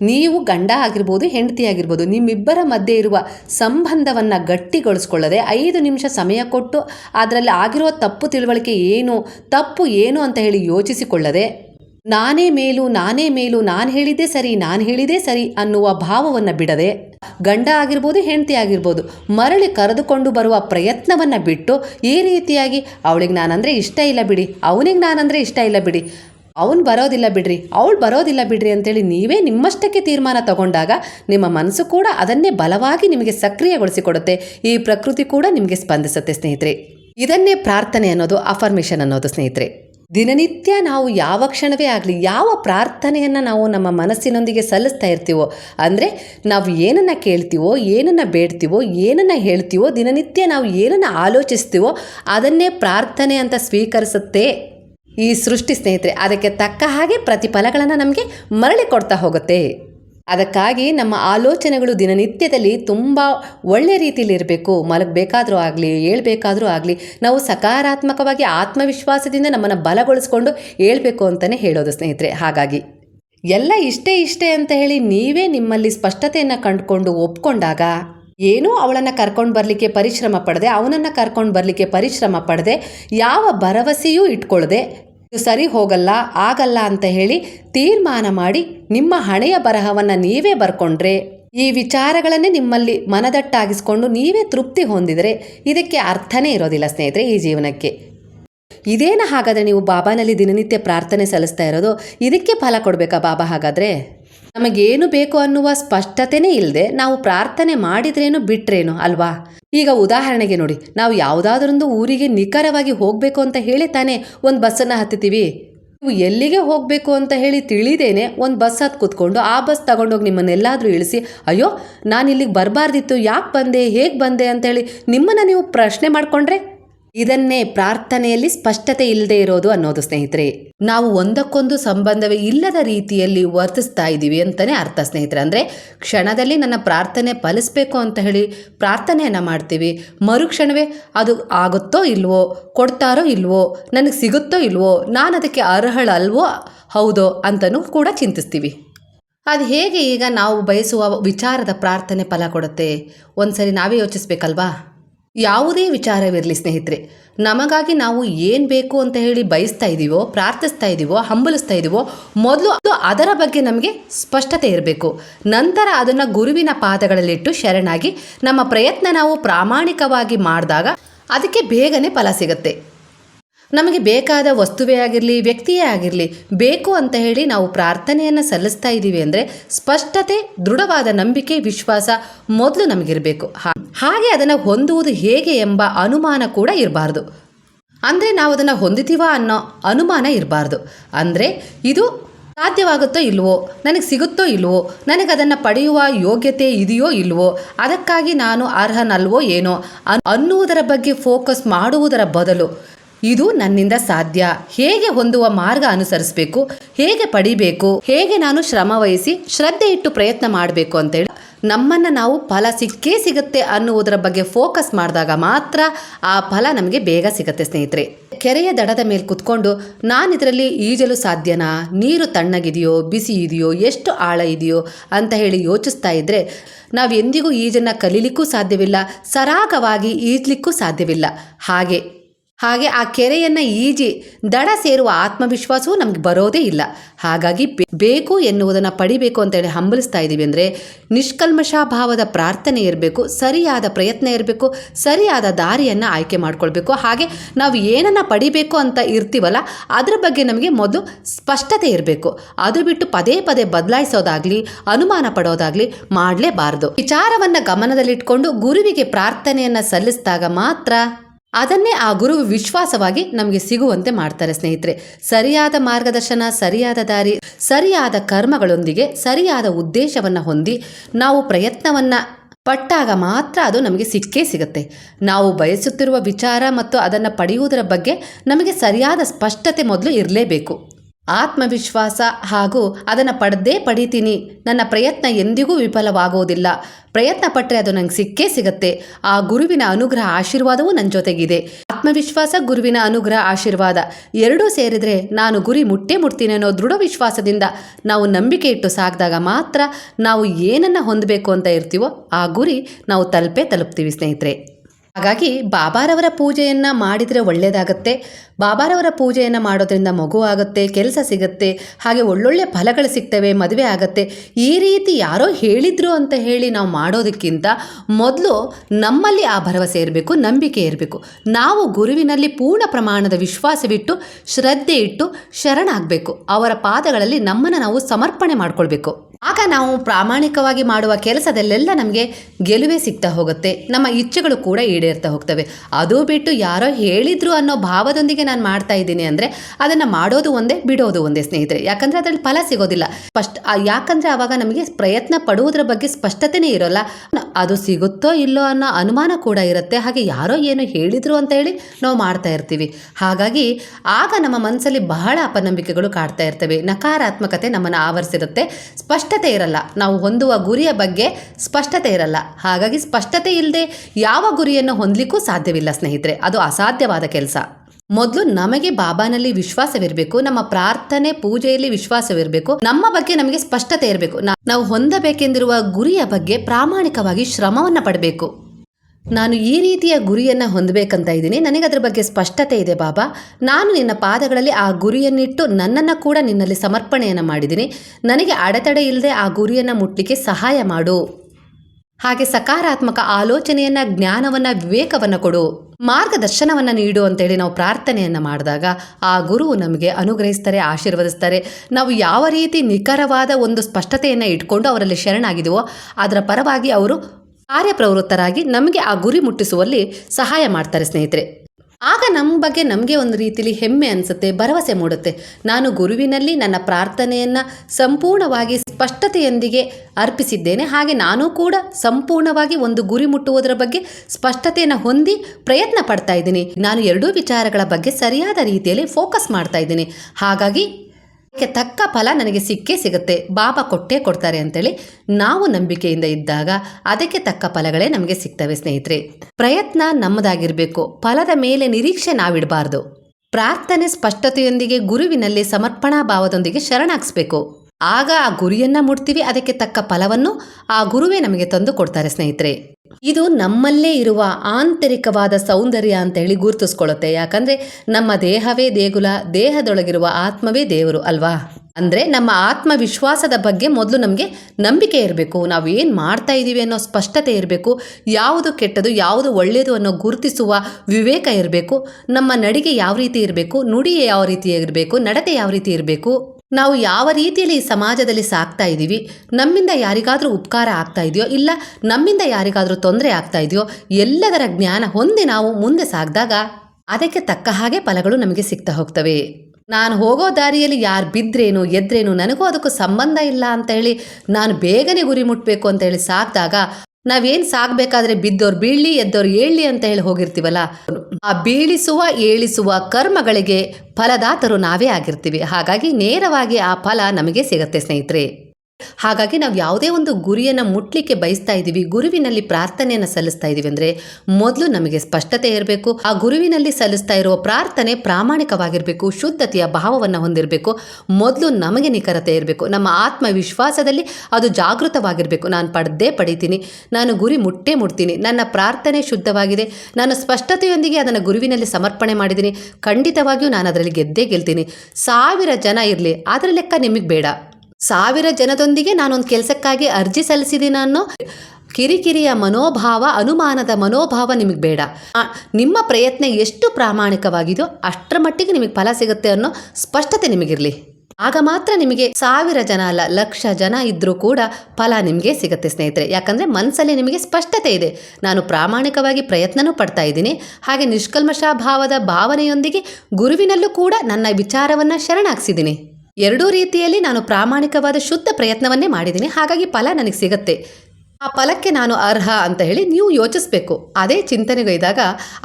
ನೀವು ಗಂಡ ಆಗಿರ್ಬೋದು, ಹೆಂಡತಿ ಆಗಿರ್ಬೋದು, ನಿಮ್ಮಿಬ್ಬರ ಮಧ್ಯೆ ಇರುವ ಸಂಬಂಧವನ್ನು ಗಟ್ಟಿಗೊಳಿಸ್ಕೊಳ್ಳದೆ ಐದು ನಿಮಿಷ ಸಮಯ ಕೊಟ್ಟು ಅದರಲ್ಲಿ ಆಗಿರುವ ತಪ್ಪು ತಿಳುವಳಿಕೆ ಏನು, ತಪ್ಪು ಏನು ಅಂತ ಹೇಳಿ ಯೋಚಿಸಿಕೊಳ್ಳದೆ ನಾನೇ ಮೇಲು ನಾನೇ ಮೇಲು, ನಾನು ಹೇಳಿದ್ದೇ ಸರಿ, ನಾನು ಹೇಳಿದ್ದೇ ಸರಿ ಅನ್ನುವ ಭಾವವನ್ನು ಬಿಡದೆ ಗಂಡ ಆಗಿರ್ಬೋದು, ಹೆಂಡತಿ ಆಗಿರ್ಬೋದು, ಮರಳಿ ಕರೆದುಕೊಂಡು ಬರುವ ಪ್ರಯತ್ನವನ್ನು ಬಿಟ್ಟು ಈ ರೀತಿಯಾಗಿ ಅವಳಿಗೆ ನಾನಂದರೆ ಇಷ್ಟ ಇಲ್ಲ ಬಿಡಿ, ಅವನಿಗೆ ನಾನಂದರೆ ಇಷ್ಟ ಇಲ್ಲ ಬಿಡಿ, ಅವನು ಬರೋದಿಲ್ಲ ಬಿಡ್ರಿ, ಅವಳು ಬರೋದಿಲ್ಲ ಬಿಡ್ರಿ ಅಂತೇಳಿ ನೀವೇ ನಿಮ್ಮಷ್ಟಕ್ಕೆ ತೀರ್ಮಾನ ತಗೊಂಡಾಗ ನಿಮ್ಮ ಮನಸ್ಸು ಕೂಡ ಅದನ್ನೇ ಬಲವಾಗಿ ನಿಮಗೆ ಸಕ್ರಿಯಗೊಳಿಸಿಕೊಡುತ್ತೆ. ಈ ಪ್ರಕೃತಿ ಕೂಡ ನಿಮಗೆ ಸ್ಪಂದಿಸುತ್ತೆ ಸ್ನೇಹಿತರೆ. ಇದನ್ನೇ ಪ್ರಾರ್ಥನೆ ಅನ್ನೋದು ಅಫರ್ಮೇಷನ್ ಅನ್ನೋದು ಸ್ನೇಹಿತರೆ. ದಿನನಿತ್ಯ ನಾವು ಯಾವ ಕ್ಷಣವೇ ಆಗಲಿ, ಯಾವ ಪ್ರಾರ್ಥನೆಯನ್ನು ನಾವು ನಮ್ಮ ಮನಸ್ಸಿನೊಂದಿಗೆ ಸಲ್ಲಿಸ್ತಾ ಇರ್ತೀವೋ, ಅಂದರೆ ನಾವು ಏನನ್ನು ಕೇಳ್ತೀವೋ, ಏನನ್ನು ಬೇಡ್ತೀವೋ, ಏನನ್ನು ಹೇಳ್ತೀವೋ, ದಿನನಿತ್ಯ ನಾವು ಏನನ್ನು ಆಲೋಚಿಸ್ತೀವೋ, ಅದನ್ನೇ ಪ್ರಾರ್ಥನೆ ಅಂತ ಸ್ವೀಕರಿಸುತ್ತೆ ಈ ಸೃಷ್ಟಿ ಸ್ನೇಹಿತರೆ. ಅದಕ್ಕೆ ತಕ್ಕ ಹಾಗೆ ಪ್ರತಿಫಲಗಳನ್ನು ನಮಗೆ ಮರಳಿ ಕೊಡ್ತಾ ಹೋಗುತ್ತೆ. ಅದಕ್ಕಾಗಿ ನಮ್ಮ ಆಲೋಚನೆಗಳು ದಿನನಿತ್ಯದಲ್ಲಿ ತುಂಬ ಒಳ್ಳೆ ರೀತಿಯಲ್ಲಿ ಇರಬೇಕು. ಮಲಗಬೇಕಾದ್ರೂ ಆಗಲಿ, ಹೇಳ್ಬೇಕಾದ್ರೂ ಆಗಲಿ, ನಾವು ಸಕಾರಾತ್ಮಕವಾಗಿ ಆತ್ಮವಿಶ್ವಾಸದಿಂದ ನಮ್ಮನ್ನು ಬಲಗೊಳಿಸ್ಕೊಂಡು ಹೇಳ್ಬೇಕು ಅಂತಲೇ ಹೇಳೋದು ಸ್ನೇಹಿತರೆ. ಹಾಗಾಗಿ ಎಲ್ಲ ಇಷ್ಟೇ ಇಷ್ಟೇ ಅಂತ ಹೇಳಿ ನೀವೇ ನಿಮ್ಮಲ್ಲಿ ಸ್ಪಷ್ಟತೆಯನ್ನು ಕಂಡುಕೊಂಡು ಒಪ್ಕೊಂಡಾಗ ಏನೋ ಅವಳನ್ನು ಕರ್ಕೊಂಡು ಬರಲಿಕ್ಕೆ ಪರಿಶ್ರಮ ಪಡದೆ, ಅವನನ್ನು ಕರ್ಕೊಂಡು ಬರಲಿಕ್ಕೆ ಪರಿಶ್ರಮ ಪಡದೆ, ಯಾವ ಭರವಸೆಯೂ ಇಟ್ಕೊಳ್ಳದೆ ಸರಿ ಹೋಗಲ್ಲ, ಆಗಲ್ಲ ಅಂತ ಹೇಳಿ ತೀರ್ಮಾನ ಮಾಡಿ ನಿಮ್ಮ ಹಣೆಯ ಬರಹವನ್ನು ನೀವೇ ಬರ್ಕೊಂಡ್ರೆ. ಈ ವಿಚಾರಗಳನ್ನೇ ನಿಮ್ಮಲ್ಲಿ ಮನದಟ್ಟಾಗಿಸ್ಕೊಂಡು ನೀವೇ ತೃಪ್ತಿ ಹೊಂದಿದರೆ ಇದಕ್ಕೆ ಅರ್ಥನೇ ಇರೋದಿಲ್ಲ ಸ್ನೇಹಿತರೆ ಈ ಜೀವನಕ್ಕೆ. ಇದೇನ ಹಾಗಾದರೆ ನೀವು ಬಾಬಾನಲ್ಲಿ ದಿನನಿತ್ಯ ಪ್ರಾರ್ಥನೆ ಸಲ್ಲಿಸ್ತಾ ಇರೋದು, ಇದಕ್ಕೆ ಫಲ ಕೊಡಬೇಕಾ ಬಾಬಾ ಹಾಗಾದರೆ? ನಮಗೇನು ಬೇಕು ಅನ್ನುವ ಸ್ಪಷ್ಟತೆನೇ ಇಲ್ಲದೆ ನಾವು ಪ್ರಾರ್ಥನೆ ಮಾಡಿದ್ರೇನು ಬಿಟ್ರೇನು ಅಲ್ವಾ? ಈಗ ಉದಾಹರಣೆಗೆ ನೋಡಿ, ನಾವು ಯಾವುದಾದ್ರೊಂದು ಊರಿಗೆ ನಿಖರವಾಗಿ ಹೋಗಬೇಕು ಅಂತ ಹೇಳಿ ತಾನೇ ಒಂದು ಬಸ್ಸನ್ನು ಹತ್ತಿತೀವಿ ನೀವು ಎಲ್ಲಿಗೆ ಹೋಗಬೇಕು ಅಂತ ಹೇಳಿ ತಿಳಿದೇನೆ ಒಂದು ಬಸ್ ಹತ್ತು ಕೂತ್ಕೊಂಡು ಆ ಬಸ್ ತಗೊಂಡೋಗಿ ನಿಮ್ಮನ್ನೆಲ್ಲಾದರೂ ಇಳಿಸಿ, ಅಯ್ಯೋ ನಾನು ಇಲ್ಲಿಗೆ ಬರಬಾರ್ದಿತ್ತು, ಯಾಕೆ ಬಂದೆ, ಹೇಗೆ ಬಂದೆ? ಅಂತೇಳಿ ನಿಮ್ಮನ್ನು ನೀವು ಪ್ರಶ್ನೆ ಮಾಡಿಕೊಂಡ್ರೆ ಇದನ್ನೇ ಪ್ರಾರ್ಥನೆಯಲ್ಲಿ ಸ್ಪಷ್ಟತೆ ಇಲ್ಲದೆ ಇರೋದು ಅನ್ನೋದು ಸ್ನೇಹಿತರೆ. ನಾವು ಒಂದಕ್ಕೊಂದು ಸಂಬಂಧವೇ ಇಲ್ಲದ ರೀತಿಯಲ್ಲಿ ವರ್ತಿಸ್ತಾ ಇದ್ದೀವಿ ಅಂತಲೇ ಅರ್ಥ ಸ್ನೇಹಿತರೆ. ಅಂದರೆ ಕ್ಷಣದಲ್ಲಿ ನನ್ನ ಪ್ರಾರ್ಥನೆ ಫಲಿಸಬೇಕು ಅಂತ ಹೇಳಿ ಪ್ರಾರ್ಥನೆಯನ್ನು ಮಾಡ್ತೀವಿ. ಮರುಕ್ಷಣವೇ ಅದು ಆಗುತ್ತೋ ಇಲ್ವೋ, ಕೊಡ್ತಾರೋ ಇಲ್ವೋ, ನನಗೆ ಸಿಗುತ್ತೋ ಇಲ್ವೋ, ನಾನು ಅದಕ್ಕೆ ಅರ್ಹಳಲ್ವೋ ಹೌದೋ ಅಂತಲೂ ಕೂಡ ಚಿಂತಿಸ್ತೀವಿ. ಅದು ಹೇಗೆ ಈಗ ನಾವು ಬಯಸುವ ವಿಚಾರದ ಪ್ರಾರ್ಥನೆ ಫಲ ಕೊಡುತ್ತೆ? ಒಂದ್ಸರಿ ನಾವೇ ಯೋಚಿಸ್ಬೇಕಲ್ವಾ? ಯಾವುದೇ ವಿಚಾರವಿರಲಿ ಸ್ನೇಹಿತರೆ, ನಮಗಾಗಿ ನಾವು ಏನು ಬೇಕು ಅಂತ ಹೇಳಿ ಬಯಸ್ತಾ ಇದ್ದೀವೋ ಪ್ರಾರ್ಥಿಸ್ತಾ ಇದ್ದೀವೋ ಹಂಬಲಿಸ್ತಾ ಇದ್ದೀವೋ ಮೊದಲು ಅದು ಅದರ ಬಗ್ಗೆ ನಮಗೆ ಸ್ಪಷ್ಟತೆ ಇರಬೇಕು. ನಂತರ ಅದನ್ನು ಗುರುವಿನ ಪಾದಗಳಲ್ಲಿಟ್ಟು ಶರಣಾಗಿ ನಮ್ಮ ಪ್ರಯತ್ನ ನಾವು ಪ್ರಾಮಾಣಿಕವಾಗಿ ಮಾಡಿದಾಗ ಅದಕ್ಕೆ ಬೇಗನೆ ಫಲ ಸಿಗುತ್ತೆ. ನಮಗೆ ಬೇಕಾದ ವಸ್ತುವೇ ಆಗಿರಲಿ, ವ್ಯಕ್ತಿಯೇ ಆಗಿರಲಿ, ಬೇಕು ಅಂತ ಹೇಳಿ ನಾವು ಪ್ರಾರ್ಥನೆಯನ್ನು ಸಲ್ಲಿಸ್ತಾ ಇದ್ದೀವಿ ಅಂದರೆ ಸ್ಪಷ್ಟತೆ, ದೃಢವಾದ ನಂಬಿಕೆ, ವಿಶ್ವಾಸ ಮೊದಲು ನಮಗಿರಬೇಕು. ಹಾಗೆ ಅದನ್ನು ಹೊಂದುವುದು ಹೇಗೆ ಎಂಬ ಅನುಮಾನ ಕೂಡ ಇರಬಾರ್ದು. ಅಂದರೆ ನಾವು ಅದನ್ನು ಹೊಂದಿತೀವಾ ಅನ್ನೋ ಅನುಮಾನ ಇರಬಾರ್ದು. ಅಂದರೆ ಇದು ಸಾಧ್ಯವಾಗುತ್ತೋ ಇಲ್ವೋ, ನನಗೆ ಸಿಗುತ್ತೋ ಇಲ್ವೋ, ನನಗೆ ಅದನ್ನು ಪಡೆಯುವ ಯೋಗ್ಯತೆ ಇದೆಯೋ ಇಲ್ವೋ, ಅದಕ್ಕಾಗಿ ನಾನು ಅರ್ಹನಲ್ವೋ ಏನೋ ಅನ್- ಅನ್ನುವುದರ ಬಗ್ಗೆ ಫೋಕಸ್ ಮಾಡುವುದರ ಬದಲು ಇದು ನನ್ನಿಂದ ಸಾಧ್ಯ. ಹೇಗೆ ಹೊಂದುವ ಮಾರ್ಗ ಅನುಸರಿಸಬೇಕು, ಹೇಗೆ ಪಡಿಬೇಕು, ಹೇಗೆ ನಾನು ಶ್ರಮ ವಹಿಸಿ ಶ್ರದ್ಧೆ ಇಟ್ಟು ಪ್ರಯತ್ನ ಮಾಡಬೇಕು ಅಂತೇಳಿ ನಮ್ಮನ್ನು ನಾವು ಫಲ ಸಿಕ್ಕೇ ಸಿಗುತ್ತೆ ಅನ್ನುವುದರ ಬಗ್ಗೆ ಫೋಕಸ್ ಮಾಡಿದಾಗ ಮಾತ್ರ ಆ ಫಲ ನಮಗೆ ಬೇಗ ಸಿಗುತ್ತೆ ಸ್ನೇಹಿತರೆ. ಕೆರೆಯ ದಡದ ಮೇಲೆ ಕುತ್ಕೊಂಡು ನಾನು ಇದರಲ್ಲಿ ಈಜಲು ಸಾಧ್ಯನಾ? ನೀರು ತಣ್ಣಗಿದೆಯೋ, ಬಿಸಿ ಇದೆಯೋ, ಎಷ್ಟು ಆಳ ಇದೆಯೋ ಅಂತ ಹೇಳಿ ಯೋಚಿಸ್ತಾ ಇದ್ದರೆ ನಾವು ಎಂದಿಗೂ ಈಜನ್ನು ಕಲೀಲಿಕ್ಕೂ ಸಾಧ್ಯವಿಲ್ಲ, ಸರಾಗವಾಗಿ ಈಜಲಿಕ್ಕೂ ಸಾಧ್ಯವಿಲ್ಲ. ಹಾಗೆ ಹಾಗೆ ಆ ಕೆರೆಯನ್ನು ಈಜಿ ದಡ ಸೇರುವ ಆತ್ಮವಿಶ್ವಾಸವೂ ನಮ್ಗೆ ಬರೋದೇ ಇಲ್ಲ. ಹಾಗಾಗಿ ಬೇಕು ಎನ್ನುವುದನ್ನು ಪಡಿಬೇಕು ಅಂತೇಳಿ ಹಂಬಲಿಸ್ತಾ ಇದ್ದೀವಿ ಅಂದರೆ ನಿಷ್ಕಲ್ಮಷ ಭಾವದ ಪ್ರಾರ್ಥನೆ ಇರಬೇಕು, ಸರಿಯಾದ ಪ್ರಯತ್ನ ಇರಬೇಕು, ಸರಿಯಾದ ದಾರಿಯನ್ನು ಆಯ್ಕೆ ಮಾಡ್ಕೊಳ್ಬೇಕು. ಹಾಗೆ ನಾವು ಏನನ್ನು ಪಡಿಬೇಕು ಅಂತ ಇರ್ತೀವಲ್ಲ, ಅದರ ಬಗ್ಗೆ ನಮಗೆ ಮೊದಲು ಸ್ಪಷ್ಟತೆ ಇರಬೇಕು. ಅದು ಬಿಟ್ಟು ಪದೇ ಪದೇ ಬದಲಾಯಿಸೋದಾಗಲಿ, ಅನುಮಾನ ಪಡೋದಾಗಲಿ ಮಾಡಲೇಬಾರದು. ವಿಚಾರವನ್ನು ಗಮನದಲ್ಲಿಟ್ಕೊಂಡು ಗುರುವಿಗೆ ಪ್ರಾರ್ಥನೆಯನ್ನು ಸಲ್ಲಿಸಿದಾಗ ಮಾತ್ರ ಅದನ್ನೇ ಆ ಗುರು ವಿಶ್ವಾಸವಾಗಿ ನಮಗೆ ಸಿಗುವಂತೆ ಮಾಡ್ತಾರೆ ಸ್ನೇಹಿತರೆ. ಸರಿಯಾದ ಮಾರ್ಗದರ್ಶನ, ಸರಿಯಾದ ದಾರಿ, ಸರಿಯಾದ ಕರ್ಮಗಳೊಂದಿಗೆ ಸರಿಯಾದ ಉದ್ದೇಶವನ್ನು ಹೊಂದಿ ನಾವು ಪ್ರಯತ್ನವನ್ನು ಪಟ್ಟಾಗ ಮಾತ್ರ ಅದು ನಮಗೆ ಸಿಕ್ಕೇ ಸಿಗುತ್ತೆ. ನಾವು ಬಯಸುತ್ತಿರುವ ವಿಚಾರ ಮತ್ತು ಅದನ್ನು ಪಡೆಯುವುದರ ಬಗ್ಗೆ ನಮಗೆ ಸರಿಯಾದ ಸ್ಪಷ್ಟತೆ ಮೊದಲು ಇರಲೇಬೇಕು. ಆತ್ಮವಿಶ್ವಾಸ ಹಾಗೂ ಅದನ್ನು ಪಡೆದೇ ಪಡೀತೀನಿ. ನನ್ನ ಪ್ರಯತ್ನ ಎಂದಿಗೂ ವಿಫಲವಾಗುವುದಿಲ್ಲ ಪ್ರಯತ್ನ ಪಟ್ಟರೆ ಅದು ನಂಗೆ ಸಿಕ್ಕೇ ಸಿಗುತ್ತೆ. ಆ ಗುರುವಿನ ಅನುಗ್ರಹ ಆಶೀರ್ವಾದವೂ ನನ್ನ ಜೊತೆಗಿದೆ. ಆತ್ಮವಿಶ್ವಾಸ, ಗುರುವಿನ ಅನುಗ್ರಹ, ಆಶೀರ್ವಾದ ಎರಡೂ ಸೇರಿದರೆ ನಾನು ಗುರಿ ಮುಟ್ಟೇ ಮುಟ್ತೀನಿ ಅನ್ನೋ ದೃಢ ವಿಶ್ವಾಸದಿಂದ ನಾವು ನಂಬಿಕೆ ಇಟ್ಟು ಸಾಕಿದಾಗ ಮಾತ್ರ ನಾವು ಏನನ್ನು ಹೊಂದಬೇಕು ಅಂತ ಇರ್ತೀವೋ ಆ ಗುರಿ ನಾವು ತಲುಪೇ ತಲುಪ್ತೀವಿ ಸ್ನೇಹಿತರೆ. ಹಾಗಾಗಿ ಬಾಬಾರವರ ಪೂಜೆಯನ್ನು ಮಾಡಿದರೆ ಒಳ್ಳೆಯದಾಗತ್ತೆ ಬಾಬಾರವರ ಪೂಜೆಯನ್ನು ಮಾಡೋದ್ರಿಂದ ಮಗು ಆಗುತ್ತೆ, ಕೆಲಸ ಸಿಗುತ್ತೆ, ಹಾಗೆ ಒಳ್ಳೊಳ್ಳೆ ಫಲಗಳು ಸಿಗ್ತವೆ, ಮದುವೆ ಆಗುತ್ತೆ. ಈ ರೀತಿ ಯಾರೋ ಹೇಳಿದ್ರು ಅಂತ ಹೇಳಿ ನಾವು ಮಾಡೋದಕ್ಕಿಂತ ಮೊದಲು ನಮ್ಮಲ್ಲಿ ಆ ಭರವಸೆ ಇರಬೇಕು, ನಂಬಿಕೆ ಇರಬೇಕು. ನಾವು ಗುರುವಿನಲ್ಲಿ ಪೂರ್ಣ ಪ್ರಮಾಣದ ವಿಶ್ವಾಸವಿಟ್ಟು ಶ್ರದ್ಧೆ ಇಟ್ಟು ಶರಣಾಗಬೇಕು. ಅವರ ಪಾದಗಳಲ್ಲಿ ನಮ್ಮನ್ನು ನಾವು ಸಮರ್ಪಣೆ ಮಾಡ್ಕೊಳ್ಬೇಕು. ಆಗ ನಾವು ಪ್ರಾಮಾಣಿಕವಾಗಿ ಮಾಡುವ ಕೆಲಸದಲ್ಲೆಲ್ಲ ನಮಗೆ ಗೆಲುವೆ ಸಿಗ್ತಾ ಹೋಗುತ್ತೆ. ನಮ್ಮ ಇಚ್ಛೆಗಳು ಕೂಡ ಈಡೇರ್ತಾ ಹೋಗ್ತವೆ. ಅದು ಬಿಟ್ಟು ಯಾರೋ ಹೇಳಿದ್ರು ಅನ್ನೋ ಭಾವದೊಂದಿಗೆ ನಾನು ಮಾಡ್ತಾ ಇದ್ದೀನಿ ಅಂದರೆ ಅದನ್ನು ಮಾಡೋದು ಒಂದೇ, ಬಿಡೋದು ಒಂದೇ ಸ್ನೇಹಿತರೆ. ಯಾಕಂದರೆ ಅದರಲ್ಲಿ ಫಲ ಸಿಗೋದಿಲ್ಲ. ಫಸ್ಟ್ ಯಾಕಂದರೆ ಆವಾಗ ನಮಗೆ ಪ್ರಯತ್ನ ಪಡುವುದರ ಬಗ್ಗೆ ಸ್ಪಷ್ಟತೆನೇ ಇರೋಲ್ಲ. ಅದು ಸಿಗುತ್ತೋ ಇಲ್ಲೋ ಅನ್ನೋ ಅನುಮಾನ ಕೂಡ ಇರುತ್ತೆ. ಹಾಗೆ ಯಾರೋ ಏನೋ ಹೇಳಿದ್ರು ಅಂತ ಹೇಳಿ ನಾವು ಮಾಡ್ತಾ ಇರ್ತೀವಿ. ಹಾಗಾಗಿ ಆಗ ನಮ್ಮ ಮನಸ್ಸಲ್ಲಿ ಬಹಳ ಅಪನಂಬಿಕೆಗಳು ಕಾಡ್ತಾ ಇರ್ತವೆ. ನಕಾರಾತ್ಮಕತೆ ನಮ್ಮನ್ನು ಆವರಿಸಿರುತ್ತೆ. ಸ್ಪಷ್ಟತೆ ಇರಲ್ಲ. ನಾವು ಹೊಂದುವ ಗುರಿಯ ಬಗ್ಗೆ ಸ್ಪಷ್ಟತೆ ಇರಲ್ಲ. ಹಾಗಾಗಿ ಸ್ಪಷ್ಟತೆ ಇಲ್ಲದೆ ಯಾವ ಗುರಿಯನ್ನು ಹೊಂದಲಿಕ್ಕೂ ಸಾಧ್ಯವಿಲ್ಲ ಸ್ನೇಹಿತರೆ. ಅದು ಅಸಾಧ್ಯವಾದ ಕೆಲಸ. ಮೊದಲು ನಮಗೆ ಬಾಬಾನಲ್ಲಿ ವಿಶ್ವಾಸವಿರಬೇಕು, ನಮ್ಮ ಪ್ರಾರ್ಥನೆ ಪೂಜೆಯಲ್ಲಿ ವಿಶ್ವಾಸವಿರಬೇಕು, ನಮ್ಮ ಬಗ್ಗೆ ನಮಗೆ ಸ್ಪಷ್ಟತೆ ಇರಬೇಕು. ನಾವು ಹೊಂದಬೇಕೆಂದಿರುವ ಗುರಿಯ ಬಗ್ಗೆ ಪ್ರಾಮಾಣಿಕವಾಗಿ ಶ್ರಮವನ್ನು ಪಡಬೇಕು. ನಾನು ಈ ರೀತಿಯ ಗುರಿಯನ್ನು ಹೊಂದಬೇಕಂತ ಇದ್ದೀನಿ. ನನಗೆ ಅದರ ಬಗ್ಗೆ ಸ್ಪಷ್ಟತೆ ಇದೆ ಬಾಬಾ. ನಾನು ನಿನ್ನ ಪಾದಗಳಲ್ಲಿ ಆ ಗುರಿಯನ್ನಿಟ್ಟು ನನ್ನನ್ನು ಕೂಡ ನಿನ್ನಲ್ಲಿ ಸಮರ್ಪಣೆಯನ್ನು ಮಾಡಿದ್ದೀನಿ. ನನಗೆ ಅಡೆತಡೆ ಇಲ್ಲದೆ ಆ ಗುರಿಯನ್ನು ಮುಟ್ಲಿಕ್ಕೆ ಸಹಾಯ ಮಾಡು. ಹಾಗೆ ಸಕಾರಾತ್ಮಕ ಆಲೋಚನೆಯನ್ನು, ಜ್ಞಾನವನ್ನು, ವಿವೇಕವನ್ನು ಕೊಡು. ಮಾರ್ಗದರ್ಶನವನ್ನು ನೀಡು ಅಂತೇಳಿ ನಾವು ಪ್ರಾರ್ಥನೆಯನ್ನು ಮಾಡಿದಾಗ ಆ ಗುರು ನಮಗೆ ಅನುಗ್ರಹಿಸ್ತಾರೆ, ಆಶೀರ್ವದಿಸ್ತಾರೆ. ನಾವು ಯಾವ ರೀತಿ ನಿಖರವಾದ ಒಂದು ಸ್ಪಷ್ಟತೆಯನ್ನು ಇಟ್ಕೊಂಡು ಅವರಲ್ಲಿ ಶರಣಾಗಿದ್ದೀವೋ ಅದರ ಪರವಾಗಿ ಅವರು ಕಾರ್ಯಪ್ರವೃತ್ತರಾಗಿ ನಮಗೆ ಆ ಗುರಿ ಮುಟ್ಟಿಸುವಲ್ಲಿ ಸಹಾಯ ಮಾಡ್ತಾರೆ ಸ್ನೇಹಿತರೆ. ಆಗ ನಮ್ಮ ಬಗ್ಗೆ ನಮಗೆ ಒಂದು ರೀತಿಲಿ ಹೆಮ್ಮೆ ಅನಿಸುತ್ತೆ, ಭರವಸೆ ಮೂಡುತ್ತೆ. ನಾನು ಗುರುವಿನಲ್ಲಿ ನನ್ನ ಪ್ರಾರ್ಥನೆಯನ್ನು ಸಂಪೂರ್ಣವಾಗಿ ಸ್ಪಷ್ಟತೆಯೊಂದಿಗೆ ಅರ್ಪಿಸಿದ್ದೇನೆ. ಹಾಗೆ ನಾನು ಕೂಡ ಸಂಪೂರ್ಣವಾಗಿ ಒಂದು ಗುರಿ ಮುಟ್ಟುವುದರ ಬಗ್ಗೆ ಸ್ಪಷ್ಟತೆಯನ್ನು ಹೊಂದಿ ಪ್ರಯತ್ನ ಪಡ್ತಾ ಇದ್ದೀನಿ. ನಾನು ಎರಡೂ ವಿಚಾರಗಳ ಬಗ್ಗೆ ಸರಿಯಾದ ರೀತಿಯಲ್ಲಿ ಫೋಕಸ್ ಮಾಡ್ತಾ ಇದ್ದೀನಿ. ಹಾಗಾಗಿ ಅದಕ್ಕೆ ತಕ್ಕ ಫಲ ನನಗೆ ಸಿಕ್ಕೇ ಸಿಗುತ್ತೆ. ಬಾಬಾ ಕೊಟ್ಟೇ ಕೊಡ್ತಾರೆ ಅಂತೇಳಿ ನಾವು ನಂಬಿಕೆಯಿಂದ ಇದ್ದಾಗ ಅದಕ್ಕೆ ತಕ್ಕ ಫಲಗಳೇ ನಮಗೆ ಸಿಗ್ತವೆ ಸ್ನೇಹಿತರೆ. ಪ್ರಯತ್ನ ನಮ್ಮದಾಗಿರಬೇಕು. ಫಲದ ಮೇಲೆ ನಿರೀಕ್ಷೆ ನಾವಿಡಬಾರ್ದು. ಪ್ರಾರ್ಥನೆ ಸ್ಪಷ್ಟತೆಯೊಂದಿಗೆ ಗುರುವಿನಲ್ಲಿ ಸಮರ್ಪಣಾ ಭಾವದೊಂದಿಗೆ ಶರಣಾಗಿಸ್ಬೇಕು. ಆಗ ಆ ಗುರಿಯನ್ನ ಮುಟ್ತೀವಿ, ಅದಕ್ಕೆ ತಕ್ಕ ಫಲವನ್ನು ಆ ಗುರುವೇ ನಮಗೆ ತಂದು ಕೊಡ್ತಾರೆ ಸ್ನೇಹಿತರೆ. ಇದು ನಮ್ಮಲ್ಲೇ ಇರುವ ಆಂತರಿಕವಾದ ಸೌಂದರ್ಯ ಅಂತ ಹೇಳಿ ಗುರುತಿಸ್ಕೊಳ್ಳುತ್ತೆ. ಯಾಕಂದ್ರೆ ನಮ್ಮ ದೇಹವೇ ದೇಗುಲ, ದೇಹದೊಳಗಿರುವ ಆತ್ಮವೇ ದೇವರು ಅಲ್ವಾ? ಅಂದ್ರೆ ನಮ್ಮ ಆತ್ಮವಿಶ್ವಾಸದ ಬಗ್ಗೆ ಮೊದಲು ನಮಗೆ ನಂಬಿಕೆ ಇರಬೇಕು. ನಾವು ಏನು ಮಾಡ್ತಾ ಇದ್ದೀವಿ ಅನ್ನೋ ಸ್ಪಷ್ಟತೆ ಇರಬೇಕು. ಯಾವುದು ಕೆಟ್ಟದು, ಯಾವುದು ಒಳ್ಳೆಯದು ಅನ್ನೋ ಗುರುತಿಸುವ ವಿವೇಕ ಇರಬೇಕು. ನಮ್ಮ ನಡಿಗೆ ಯಾವ ರೀತಿ ಇರಬೇಕು ನುಡಿ ಯಾವ ರೀತಿ ಇರಬೇಕು, ನಡತೆ ಯಾವ ರೀತಿ ಇರಬೇಕು ನಾವು ಯಾವ ರೀತಿಯಲ್ಲಿ ಈ ಸಮಾಜದಲ್ಲಿ ಸಾಕ್ತಾ ಇದ್ದೀವಿ? ನಮ್ಮಿಂದ ಯಾರಿಗಾದರೂ ಉಪಕಾರ ಆಗ್ತಾ ಇದೆಯೋ, ಇಲ್ಲ ನಮ್ಮಿಂದ ಯಾರಿಗಾದರೂ ತೊಂದರೆ ಆಗ್ತಾ ಇದೆಯೋ, ಎಲ್ಲದರ ಜ್ಞಾನ ಹೊಂದಿ ನಾವು ಮುಂದೆ ಸಾಗಿದಾಗ ಅದಕ್ಕೆ ತಕ್ಕ ಹಾಗೆ ಫಲಗಳು ನಮಗೆ ಸಿಗ್ತಾ ಹೋಗ್ತವೆ. ನಾನು ಹೋಗೋ ದಾರಿಯಲ್ಲಿ ಯಾರು ಬಿದ್ರೇನು, ಎದ್ರೇನು ನನಗೂ ಅದಕ್ಕೂ ಸಂಬಂಧ ಇಲ್ಲ ಅಂತ ಹೇಳಿ ನಾನು ಬೇಗನೆ ಗುರಿ ಮುಟ್ಟಬೇಕು ಅಂತ ಹೇಳಿ ಸಾಕಿದಾಗ ನಾವೇನು ಸಾಗಬೇಕಾದ್ರೆ ಬಿದ್ದೋರು ಬೀಳ್ಲಿ, ಎದ್ದೋರು ಏಳ್ಲಿ ಅಂತ ಹೇಳಿ ಹೋಗಿರ್ತೀವಲ್ಲ? ಆ ಬೀಳಿಸುವ, ಏಳಿಸುವ ಕರ್ಮಗಳಿಗೆ ಫಲದಾತರು ನಾವೇ ಆಗಿರ್ತೀವಿ. ಹಾಗಾಗಿ ನೇರವಾಗಿ ಆ ಫಲ ನಮಗೆ ಸಿಗತ್ತೆ ಸ್ನೇಹಿತರೆ. ಹಾಗಾಗಿ ನಾವು ಯಾವುದೇ ಒಂದು ಗುರಿಯನ್ನು ಮುಟ್ಲಿಕ್ಕೆ ಬಯಸ್ತಾ ಇದ್ದೀವಿ ಗುರುವಿನಲ್ಲಿ ಪ್ರಾರ್ಥನೆಯನ್ನು ಸಲ್ಲಿಸ್ತಾ ಇದ್ದೀವಿ ಅಂದರೆ ಮೊದಲು ನಮಗೆ ಸ್ಪಷ್ಟತೆ ಇರಬೇಕು. ಆ ಗುರುವಿನಲ್ಲಿ ಸಲ್ಲಿಸ್ತಾ ಇರುವ ಪ್ರಾರ್ಥನೆ ಪ್ರಾಮಾಣಿಕವಾಗಿರಬೇಕು, ಶುದ್ಧತೆಯ ಭಾವವನ್ನು ಹೊಂದಿರಬೇಕು. ಮೊದಲು ನಮಗೆ ನಿಖರತೆ ಇರಬೇಕು. ನಮ್ಮ ಆತ್ಮವಿಶ್ವಾಸದಲ್ಲಿ ಅದು ಜಾಗೃತವಾಗಿರಬೇಕು. ನಾನು ಪಡೆದೇ ಪಡಿತೀನಿ, ನಾನು ಗುರಿ ಮುಟ್ಟೇ ಮುಟ್ತೀನಿ, ನನ್ನ ಪ್ರಾರ್ಥನೆ ಶುದ್ಧವಾಗಿದೆ, ನಾನು ಸ್ಪಷ್ಟತೆಯೊಂದಿಗೆ ಅದನ್ನು ಗುರುವಿನಲ್ಲಿ ಸಮರ್ಪಣೆ ಮಾಡಿದ್ದೀನಿ, ಖಂಡಿತವಾಗಿಯೂ ನಾನು ಅದರಲ್ಲಿ ಗೆದ್ದೇ ಗೆಲ್ತೀನಿ. ಸಾವಿರ ಜನ ಇರಲಿ, ಅದರ ಲೆಕ್ಕ ನಿಮಗೆ ಬೇಡ. ಸಾವಿರ ಜನದೊಂದಿಗೆ ನಾನೊಂದು ಕೆಲಸಕ್ಕಾಗಿ ಅರ್ಜಿ ಸಲ್ಲಿಸಿದ್ದೀನಿ ಅನ್ನೋ ಕಿರಿಕಿರಿಯ ಮನೋಭಾವ, ಅನುಮಾನದ ಮನೋಭಾವ ನಿಮಗೆ ಬೇಡ. ನಿಮ್ಮ ಪ್ರಯತ್ನ ಎಷ್ಟು ಪ್ರಾಮಾಣಿಕವಾಗಿದೆಯೋ ಅಷ್ಟರ ಮಟ್ಟಿಗೆ ನಿಮಗೆ ಫಲ ಸಿಗುತ್ತೆ ಅನ್ನೋ ಸ್ಪಷ್ಟತೆ ನಿಮಗಿರಲಿ. ಆಗ ಮಾತ್ರ ನಿಮಗೆ ಸಾವಿರ ಜನ ಅಲ್ಲ, ಲಕ್ಷ ಜನ ಇದ್ದರೂ ಕೂಡ ಫಲ ನಿಮಗೆ ಸಿಗುತ್ತೆ ಸ್ನೇಹಿತರೆ. ಯಾಕಂದರೆ ಮನಸ್ಸಲ್ಲಿ ನಿಮಗೆ ಸ್ಪಷ್ಟತೆ ಇದೆ. ನಾನು ಪ್ರಾಮಾಣಿಕವಾಗಿ ಪ್ರಯತ್ನನೂ ಪಡ್ತಾ ಇದ್ದೀನಿ. ಹಾಗೆ ನಿಷ್ಕಲ್ಮಶ ಭಾವದ ಭಾವನೆಯೊಂದಿಗೆ ಗುರುವಿನಲ್ಲೂ ಕೂಡ ನನ್ನ ವಿಚಾರವನ್ನು ಶರಣಾಗಿಸಿದ್ದೀನಿ. ಎರಡೂ ರೀತಿಯಲ್ಲಿ ನಾನು ಪ್ರಾಮಾಣಿಕವಾದ ಶುದ್ಧ ಪ್ರಯತ್ನವನ್ನೇ ಮಾಡಿದ್ದೀನಿ. ಹಾಗಾಗಿ ಫಲ ನನಗೆ ಸಿಗುತ್ತೆ. ಆ ಫಲಕ್ಕೆ ನಾನು ಅರ್ಹ ಅಂತ ಹೇಳಿ ನೀವು ಯೋಚಿಸಬೇಕು. ಅದೇ ಚಿಂತನೆಗೈದಾಗ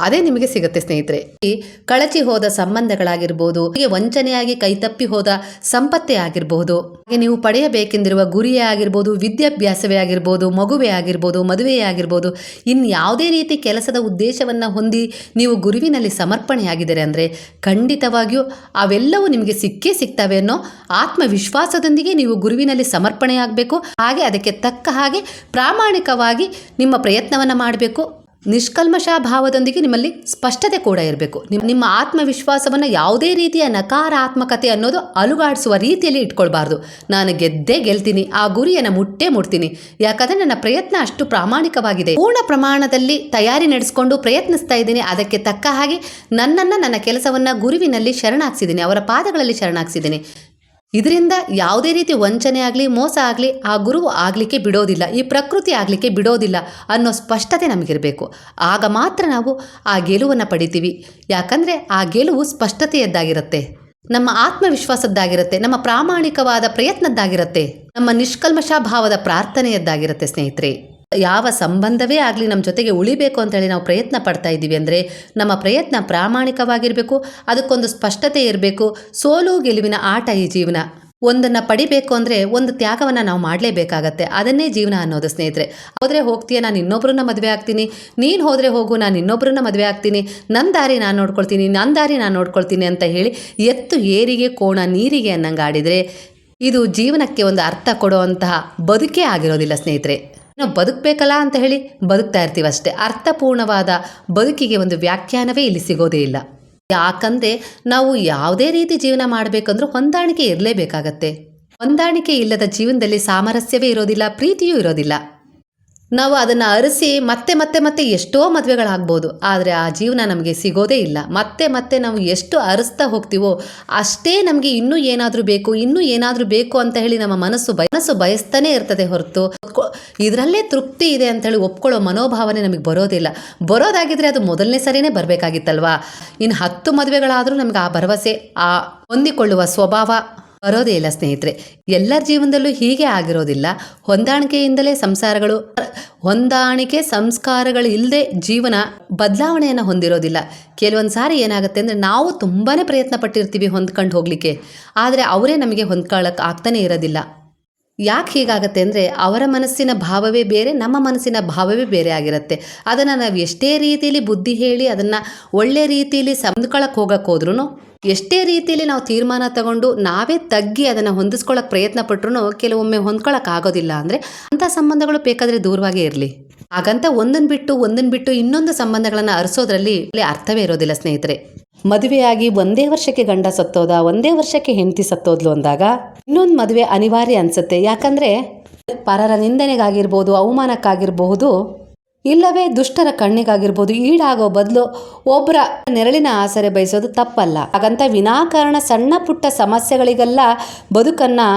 ಅದೇ ನಿಮಗೆ ಸಿಗುತ್ತೆ ಸ್ನೇಹಿತರೆ. ಈ ಕಳಚಿ ಹೋದ ಸಂಬಂಧಗಳಾಗಿರ್ಬೋದು, ಹೀಗೆ ವಂಚನೆಯಾಗಿ ಕೈತಪ್ಪಿ ಹೋದ ಸಂಪತ್ತೆ ಆಗಿರಬಹುದು ಹಾಗೆ ನೀವು ಪಡೆಯಬೇಕೆಂದಿರುವ ಗುರಿಯೇ ಆಗಿರ್ಬೋದು, ವಿದ್ಯಾಭ್ಯಾಸವೇ ಆಗಿರ್ಬೋದು, ಮಗುವೇ ಆಗಿರ್ಬೋದು, ಮದುವೆಯೇ ಆಗಿರ್ಬೋದು ಇನ್ನು ಯಾವುದೇ ರೀತಿ ಕೆಲಸದ ಉದ್ದೇಶವನ್ನು ಹೊಂದಿ ನೀವು ಗುರುವಿನಲ್ಲಿ ಸಮರ್ಪಣೆಯಾಗಿದ್ದರೆ ಅಂದರೆ ಖಂಡಿತವಾಗಿಯೂ ಅವೆಲ್ಲವೂ ನಿಮಗೆ ಸಿಕ್ಕೇ ಸಿಗ್ತವೆ ಅನ್ನೋ ಆತ್ಮವಿಶ್ವಾಸದೊಂದಿಗೆ ನೀವು ಗುರುವಿನಲ್ಲಿ ಸಮರ್ಪಣೆಯಾಗಬೇಕು. ಹಾಗೆ ಅದಕ್ಕೆ ತಕ್ಕ ಹಾಗೆ ಪ್ರಾಮಾಣಿಕವಾಗಿ ನಿಮ್ಮ ಪ್ರಯತ್ನವನ್ನು ಮಾಡಬೇಕು. ನಿಷ್ಕಲ್ಮಶ ಭಾವದೊಂದಿಗೆ ನಿಮ್ಮಲ್ಲಿ ಸ್ಪಷ್ಟತೆ ಕೂಡ ಇರಬೇಕು. ನಿಮ್ಮ ನಿಮ್ಮ ಆತ್ಮವಿಶ್ವಾಸವನ್ನು ಯಾವುದೇ ರೀತಿಯ ನಕಾರಾತ್ಮಕತೆ ಅನ್ನೋದು ಅಲುಗಾಡಿಸುವ ರೀತಿಯಲ್ಲಿ ಇಟ್ಕೊಳ್ಬಾರ್ದು. ನಾನು ಗೆದ್ದೇ ಗೆಲ್ತೀನಿ, ಆ ಗುರಿಯನ್ನು ಮುಟ್ಟೇ ಮುಟ್ತೀನಿ. ಯಾಕಂದರೆ ನನ್ನ ಪ್ರಯತ್ನ ಅಷ್ಟು ಪ್ರಾಮಾಣಿಕವಾಗಿದೆ. ಪೂರ್ಣ ಪ್ರಮಾಣದಲ್ಲಿ ತಯಾರಿ ನಡೆಸ್ಕೊಂಡು ಪ್ರಯತ್ನಿಸ್ತಾ ಇದ್ದೀನಿ. ಅದಕ್ಕೆ ತಕ್ಕ ಹಾಗೆ ನನ್ನನ್ನು ನನ್ನ ಕೆಲಸವನ್ನು ಗುರುವಿನಲ್ಲಿ ಶರಣಾಗ್ಸಿದ್ದೀನಿ. ಅವರ ಪಾದಗಳಲ್ಲಿ ಶರಣಾಗ್ಸಿದ್ದೀನಿ. ಇದರಿಂದ ಯಾವುದೇ ರೀತಿ ವಂಚನೆ ಆಗಲಿ, ಮೋಸ ಆಗಲಿ, ಆ ಗುರುವು ಆಗಲಿಕ್ಕೆ ಬಿಡೋದಿಲ್ಲ, ಈ ಪ್ರಕೃತಿ ಆಗಲಿಕ್ಕೆ ಬಿಡೋದಿಲ್ಲ ಅನ್ನೋ ಸ್ಪಷ್ಟತೆ ನಮಗಿರಬೇಕು. ಆಗ ಮಾತ್ರ ನಾವು ಆ ಗೆಲುವನ್ನು ಪಡಿತೀವಿ. ಯಾಕಂದರೆ ಆ ಗೆಲುವು ಸ್ಪಷ್ಟತೆಯದ್ದಾಗಿರುತ್ತೆ. ನಮ್ಮ ಆತ್ಮವಿಶ್ವಾಸದ್ದಾಗಿರುತ್ತೆ, ನಮ್ಮ ಪ್ರಾಮಾಣಿಕವಾದ ಪ್ರಯತ್ನದ್ದಾಗಿರುತ್ತೆ, ನಮ್ಮ ನಿಷ್ಕಲ್ಮಶ ಭಾವದ ಪ್ರಾರ್ಥನೆಯದ್ದಾಗಿರುತ್ತೆ ಸ್ನೇಹಿತರೆ. ಯಾವ ಸಂಬಂಧವೇ ಆಗಲಿ ನಮ್ಮ ಜೊತೆಗೆ ಉಳಿಬೇಕು ಅಂತೇಳಿ ನಾವು ಪ್ರಯತ್ನ ಪಡ್ತಾ ಇದ್ದೀವಿ ಅಂದರೆ ನಮ್ಮ ಪ್ರಯತ್ನ ಪ್ರಾಮಾಣಿಕವಾಗಿರಬೇಕು, ಅದಕ್ಕೊಂದು ಸ್ಪಷ್ಟತೆ ಇರಬೇಕು, ಸೋಲು ಗೆಲುವಿನ ಆಟ ಈ ಜೀವನ. ಒಂದನ್ನು ಪಡಿಬೇಕು ಅಂದರೆ ಒಂದು ತ್ಯಾಗವನ್ನು ನಾವು ಮಾಡಲೇಬೇಕಾಗತ್ತೆ, ಅದನ್ನೇ ಜೀವನ ಅನ್ನೋದು ಸ್ನೇಹಿತರೆ. ಹೋದರೆ ಹೋಗ್ತೀಯ, ನಾನು ಇನ್ನೊಬ್ಬರನ್ನ ಮದುವೆ ಆಗ್ತೀನಿ. ನೀನು ಹೋದರೆ ಹೋಗು, ನಾನು ಇನ್ನೊಬ್ಬರನ್ನ ಮದುವೆ ಆಗ್ತೀನಿ. ನನ್ನ ದಾರಿ ನಾನು ನೋಡ್ಕೊಳ್ತೀನಿ ನನ್ನ ದಾರಿ ನಾನು ನೋಡ್ಕೊಳ್ತೀನಿ ಅಂತ ಹೇಳಿ ಎತ್ತು ಏರಿಗೆ, ಕೋಣ ನೀರಿಗೆ ಅನ್ನಂಗೆ ಆಡಿದರೆ ಇದು ಜೀವನಕ್ಕೆ ಒಂದು ಅರ್ಥ ಕೊಡುವಂತಹ ಬದುಕೇ ಆಗಿರೋದಿಲ್ಲ ಸ್ನೇಹಿತರೆ. ನಾವು ಬದುಕಬೇಕಲ್ಲ ಅಂತ ಹೇಳಿ ಬದುಕ್ತಾ ಇರ್ತೀವಿ ಅಷ್ಟೇ ಅರ್ಥಪೂರ್ಣವಾದ ಬದುಕಿಗೆ ಒಂದು ವ್ಯಾಖ್ಯಾನವೇ ಇಲ್ಲಿ ಸಿಗೋದೇ ಇಲ್ಲ. ಯಾಕಂದರೆ ನಾವು ಯಾವುದೇ ರೀತಿ ಜೀವನ ಮಾಡಬೇಕಂದ್ರೂ ಹೊಂದಾಣಿಕೆ ಇರಲೇಬೇಕಾಗತ್ತೆ. ಹೊಂದಾಣಿಕೆ ಇಲ್ಲದ ಜೀವನದಲ್ಲಿ ಸಾಮರಸ್ಯವೇ ಇರೋದಿಲ್ಲ, ಪ್ರೀತಿಯೂ ಇರೋದಿಲ್ಲ. ನಾವು ಅದನ್ನು ಅರಸಿ ಮತ್ತೆ ಮತ್ತೆ ಮತ್ತೆ ಎಷ್ಟೋ ಮದುವೆಗಳಾಗ್ಬೋದು, ಆದರೆ ಆ ಜೀವನ ನಮಗೆ ಸಿಗೋದೇ ಇಲ್ಲ. ಮತ್ತೆ ಮತ್ತೆ ನಾವು ಎಷ್ಟು ಅರಸ್ತಾ ಹೋಗ್ತೀವೋ ಅಷ್ಟೇ ನಮಗೆ ಇನ್ನೂ ಏನಾದರೂ ಬೇಕು, ಇನ್ನೂ ಏನಾದರೂ ಬೇಕು ಅಂತ ಹೇಳಿ ನಮ್ಮ ಮನಸ್ಸು ಮನಸ್ಸು ಬಯಸ್ತಾನೆ ಇರ್ತದೆ ಹೊರತು. ಇದರಲ್ಲೇ ತೃಪ್ತಿ ಇದೆ ಅಂತ ಹೇಳಿ ಒಪ್ಕೊಳ್ಳೋ ಮನೋಭಾವನೆ ನಮಗೆ ಬರೋದಿಲ್ಲ. ಬರೋದಾಗಿದ್ರೆ ಅದು ಮೊದಲನೇ ಸರಿನೇ ಬರಬೇಕಾಗಿತ್ತಲ್ವಾ? ಇನ್ನು ಹತ್ತು ಮದುವೆಗಳಾದರೂ ನಮಗೆ ಆ ಭರವಸೆ, ಆ ಹೊಂದಿಕೊಳ್ಳುವ ಸ್ವಭಾವ. ಬರೋದೇ ಇಲ್ಲ ಸ್ನೇಹಿತರೆ. ಎಲ್ಲರ ಜೀವನದಲ್ಲೂ ಹೀಗೆ ಆಗಿರೋದಿಲ್ಲ. ಹೊಂದಾಣಿಕೆಯಿಂದಲೇ ಸಂಸಾರಗಳು, ಹೊಂದಾಣಿಕೆ ಸಂಸ್ಕಾರಗಳು ಇಲ್ಲದೆ ಜೀವನ ಬದಲಾವಣೆಯನ್ನು ಹೊಂದಿರೋದಿಲ್ಲ. ಕೆಲವೊಂದು ಸಾರಿ ಏನಾಗುತ್ತೆ ಅಂದರೆ ನಾವು ತುಂಬಾ ಪ್ರಯತ್ನ ಪಟ್ಟಿರ್ತೀವಿ ಹೊಂದ್ಕೊಂಡು ಹೋಗಲಿಕ್ಕೆ. ಆದರೆ ಅವರೇ ನಮಗೆ ಹೊಂದ್ಕೊಳ್ಳೋಕೆ ಆಗ್ತಾನೇ ಇರೋದಿಲ್ಲ. ಯಾಕೆ ಹೀಗಾಗತ್ತೆ ಅಂದರೆ ಅವರ ಮನಸ್ಸಿನ ಭಾವವೇ ಬೇರೆ, ನಮ್ಮ ಮನಸ್ಸಿನ ಭಾವವೇ ಬೇರೆ ಆಗಿರುತ್ತೆ. ಅದನ್ನು ನಾವು ಎಷ್ಟೇ ರೀತಿಯಲ್ಲಿ ಬುದ್ಧಿ ಹೇಳಿ ಅದನ್ನು ಒಳ್ಳೆ ರೀತಿಯಲ್ಲಿ ಸಂದ್ಕೊಳಕ್ಕೆ ಹೋಗಕ್ಕೆ ಹೋದ್ರೂ ಎಷ್ಟೇ ರೀತಿಯಲ್ಲಿ ನಾವು ತೀರ್ಮಾನ ತಗೊಂಡು ನಾವೇ ತಗ್ಗಿ ಅದನ್ನು ಹೊಂದಿಸ್ಕೊಳ್ಳೋಕೆ ಪ್ರಯತ್ನ ಪಟ್ಟರು ಕೆಲವೊಮ್ಮೆ ಹೊಂದ್ಕೊಳ್ಳೋಕೆ ಆಗೋದಿಲ್ಲ ಅಂದರೆ ಅಂಥ ಸಂಬಂಧಗಳು ಬೇಕಾದರೆ ದೂರವಾಗೇ ಇರಲಿ. ಹಾಗಂತ ಒಂದನ್ನು ಬಿಟ್ಟು ಒಂದನ್ನು ಬಿಟ್ಟು ಇನ್ನೊಂದು ಸಂಬಂಧಗಳನ್ನು ಅರಿಸೋದ್ರಲ್ಲಿ ಅರ್ಥವೇ ಇರೋದಿಲ್ಲ ಸ್ನೇಹಿತರೆ. ಮದುವೆಯಾಗಿ ಒಂದೇ ವರ್ಷಕ್ಕೆ ಗಂಡ ಸತ್ತೋದ, ಒಂದೇ ವರ್ಷಕ್ಕೆ ಹೆಂಡತಿ ಸತ್ತೋದ್ಲು ಅಂದಾಗ ಇನ್ನೊಂದು ಮದುವೆ ಅನಿವಾರ್ಯ ಅನ್ಸುತ್ತೆ. ಯಾಕಂದರೆ ಪರರ ನಿಂದನೆಗಾಗಿರ್ಬೋದು ಅವಮಾನಕ್ಕಾಗಿರಬಹುದು, ಇಲ್ಲವೇ ದುಷ್ಟರ ಕಣ್ಣಿಗಾಗಿರ್ಬೋದು, ಈಡಾಗೋ ಬದಲು ಒಬ್ಬರ ನೆರಳಿನ ಆಸರೆ ಬಯಸೋದು ತಪ್ಪಲ್ಲ. ಹಾಗಂತ ವಿನಾಕಾರಣ ಸಣ್ಣ ಪುಟ್ಟ ಸಮಸ್ಯೆಗಳಿಗೆಲ್ಲ ಬದುಕನ್ನು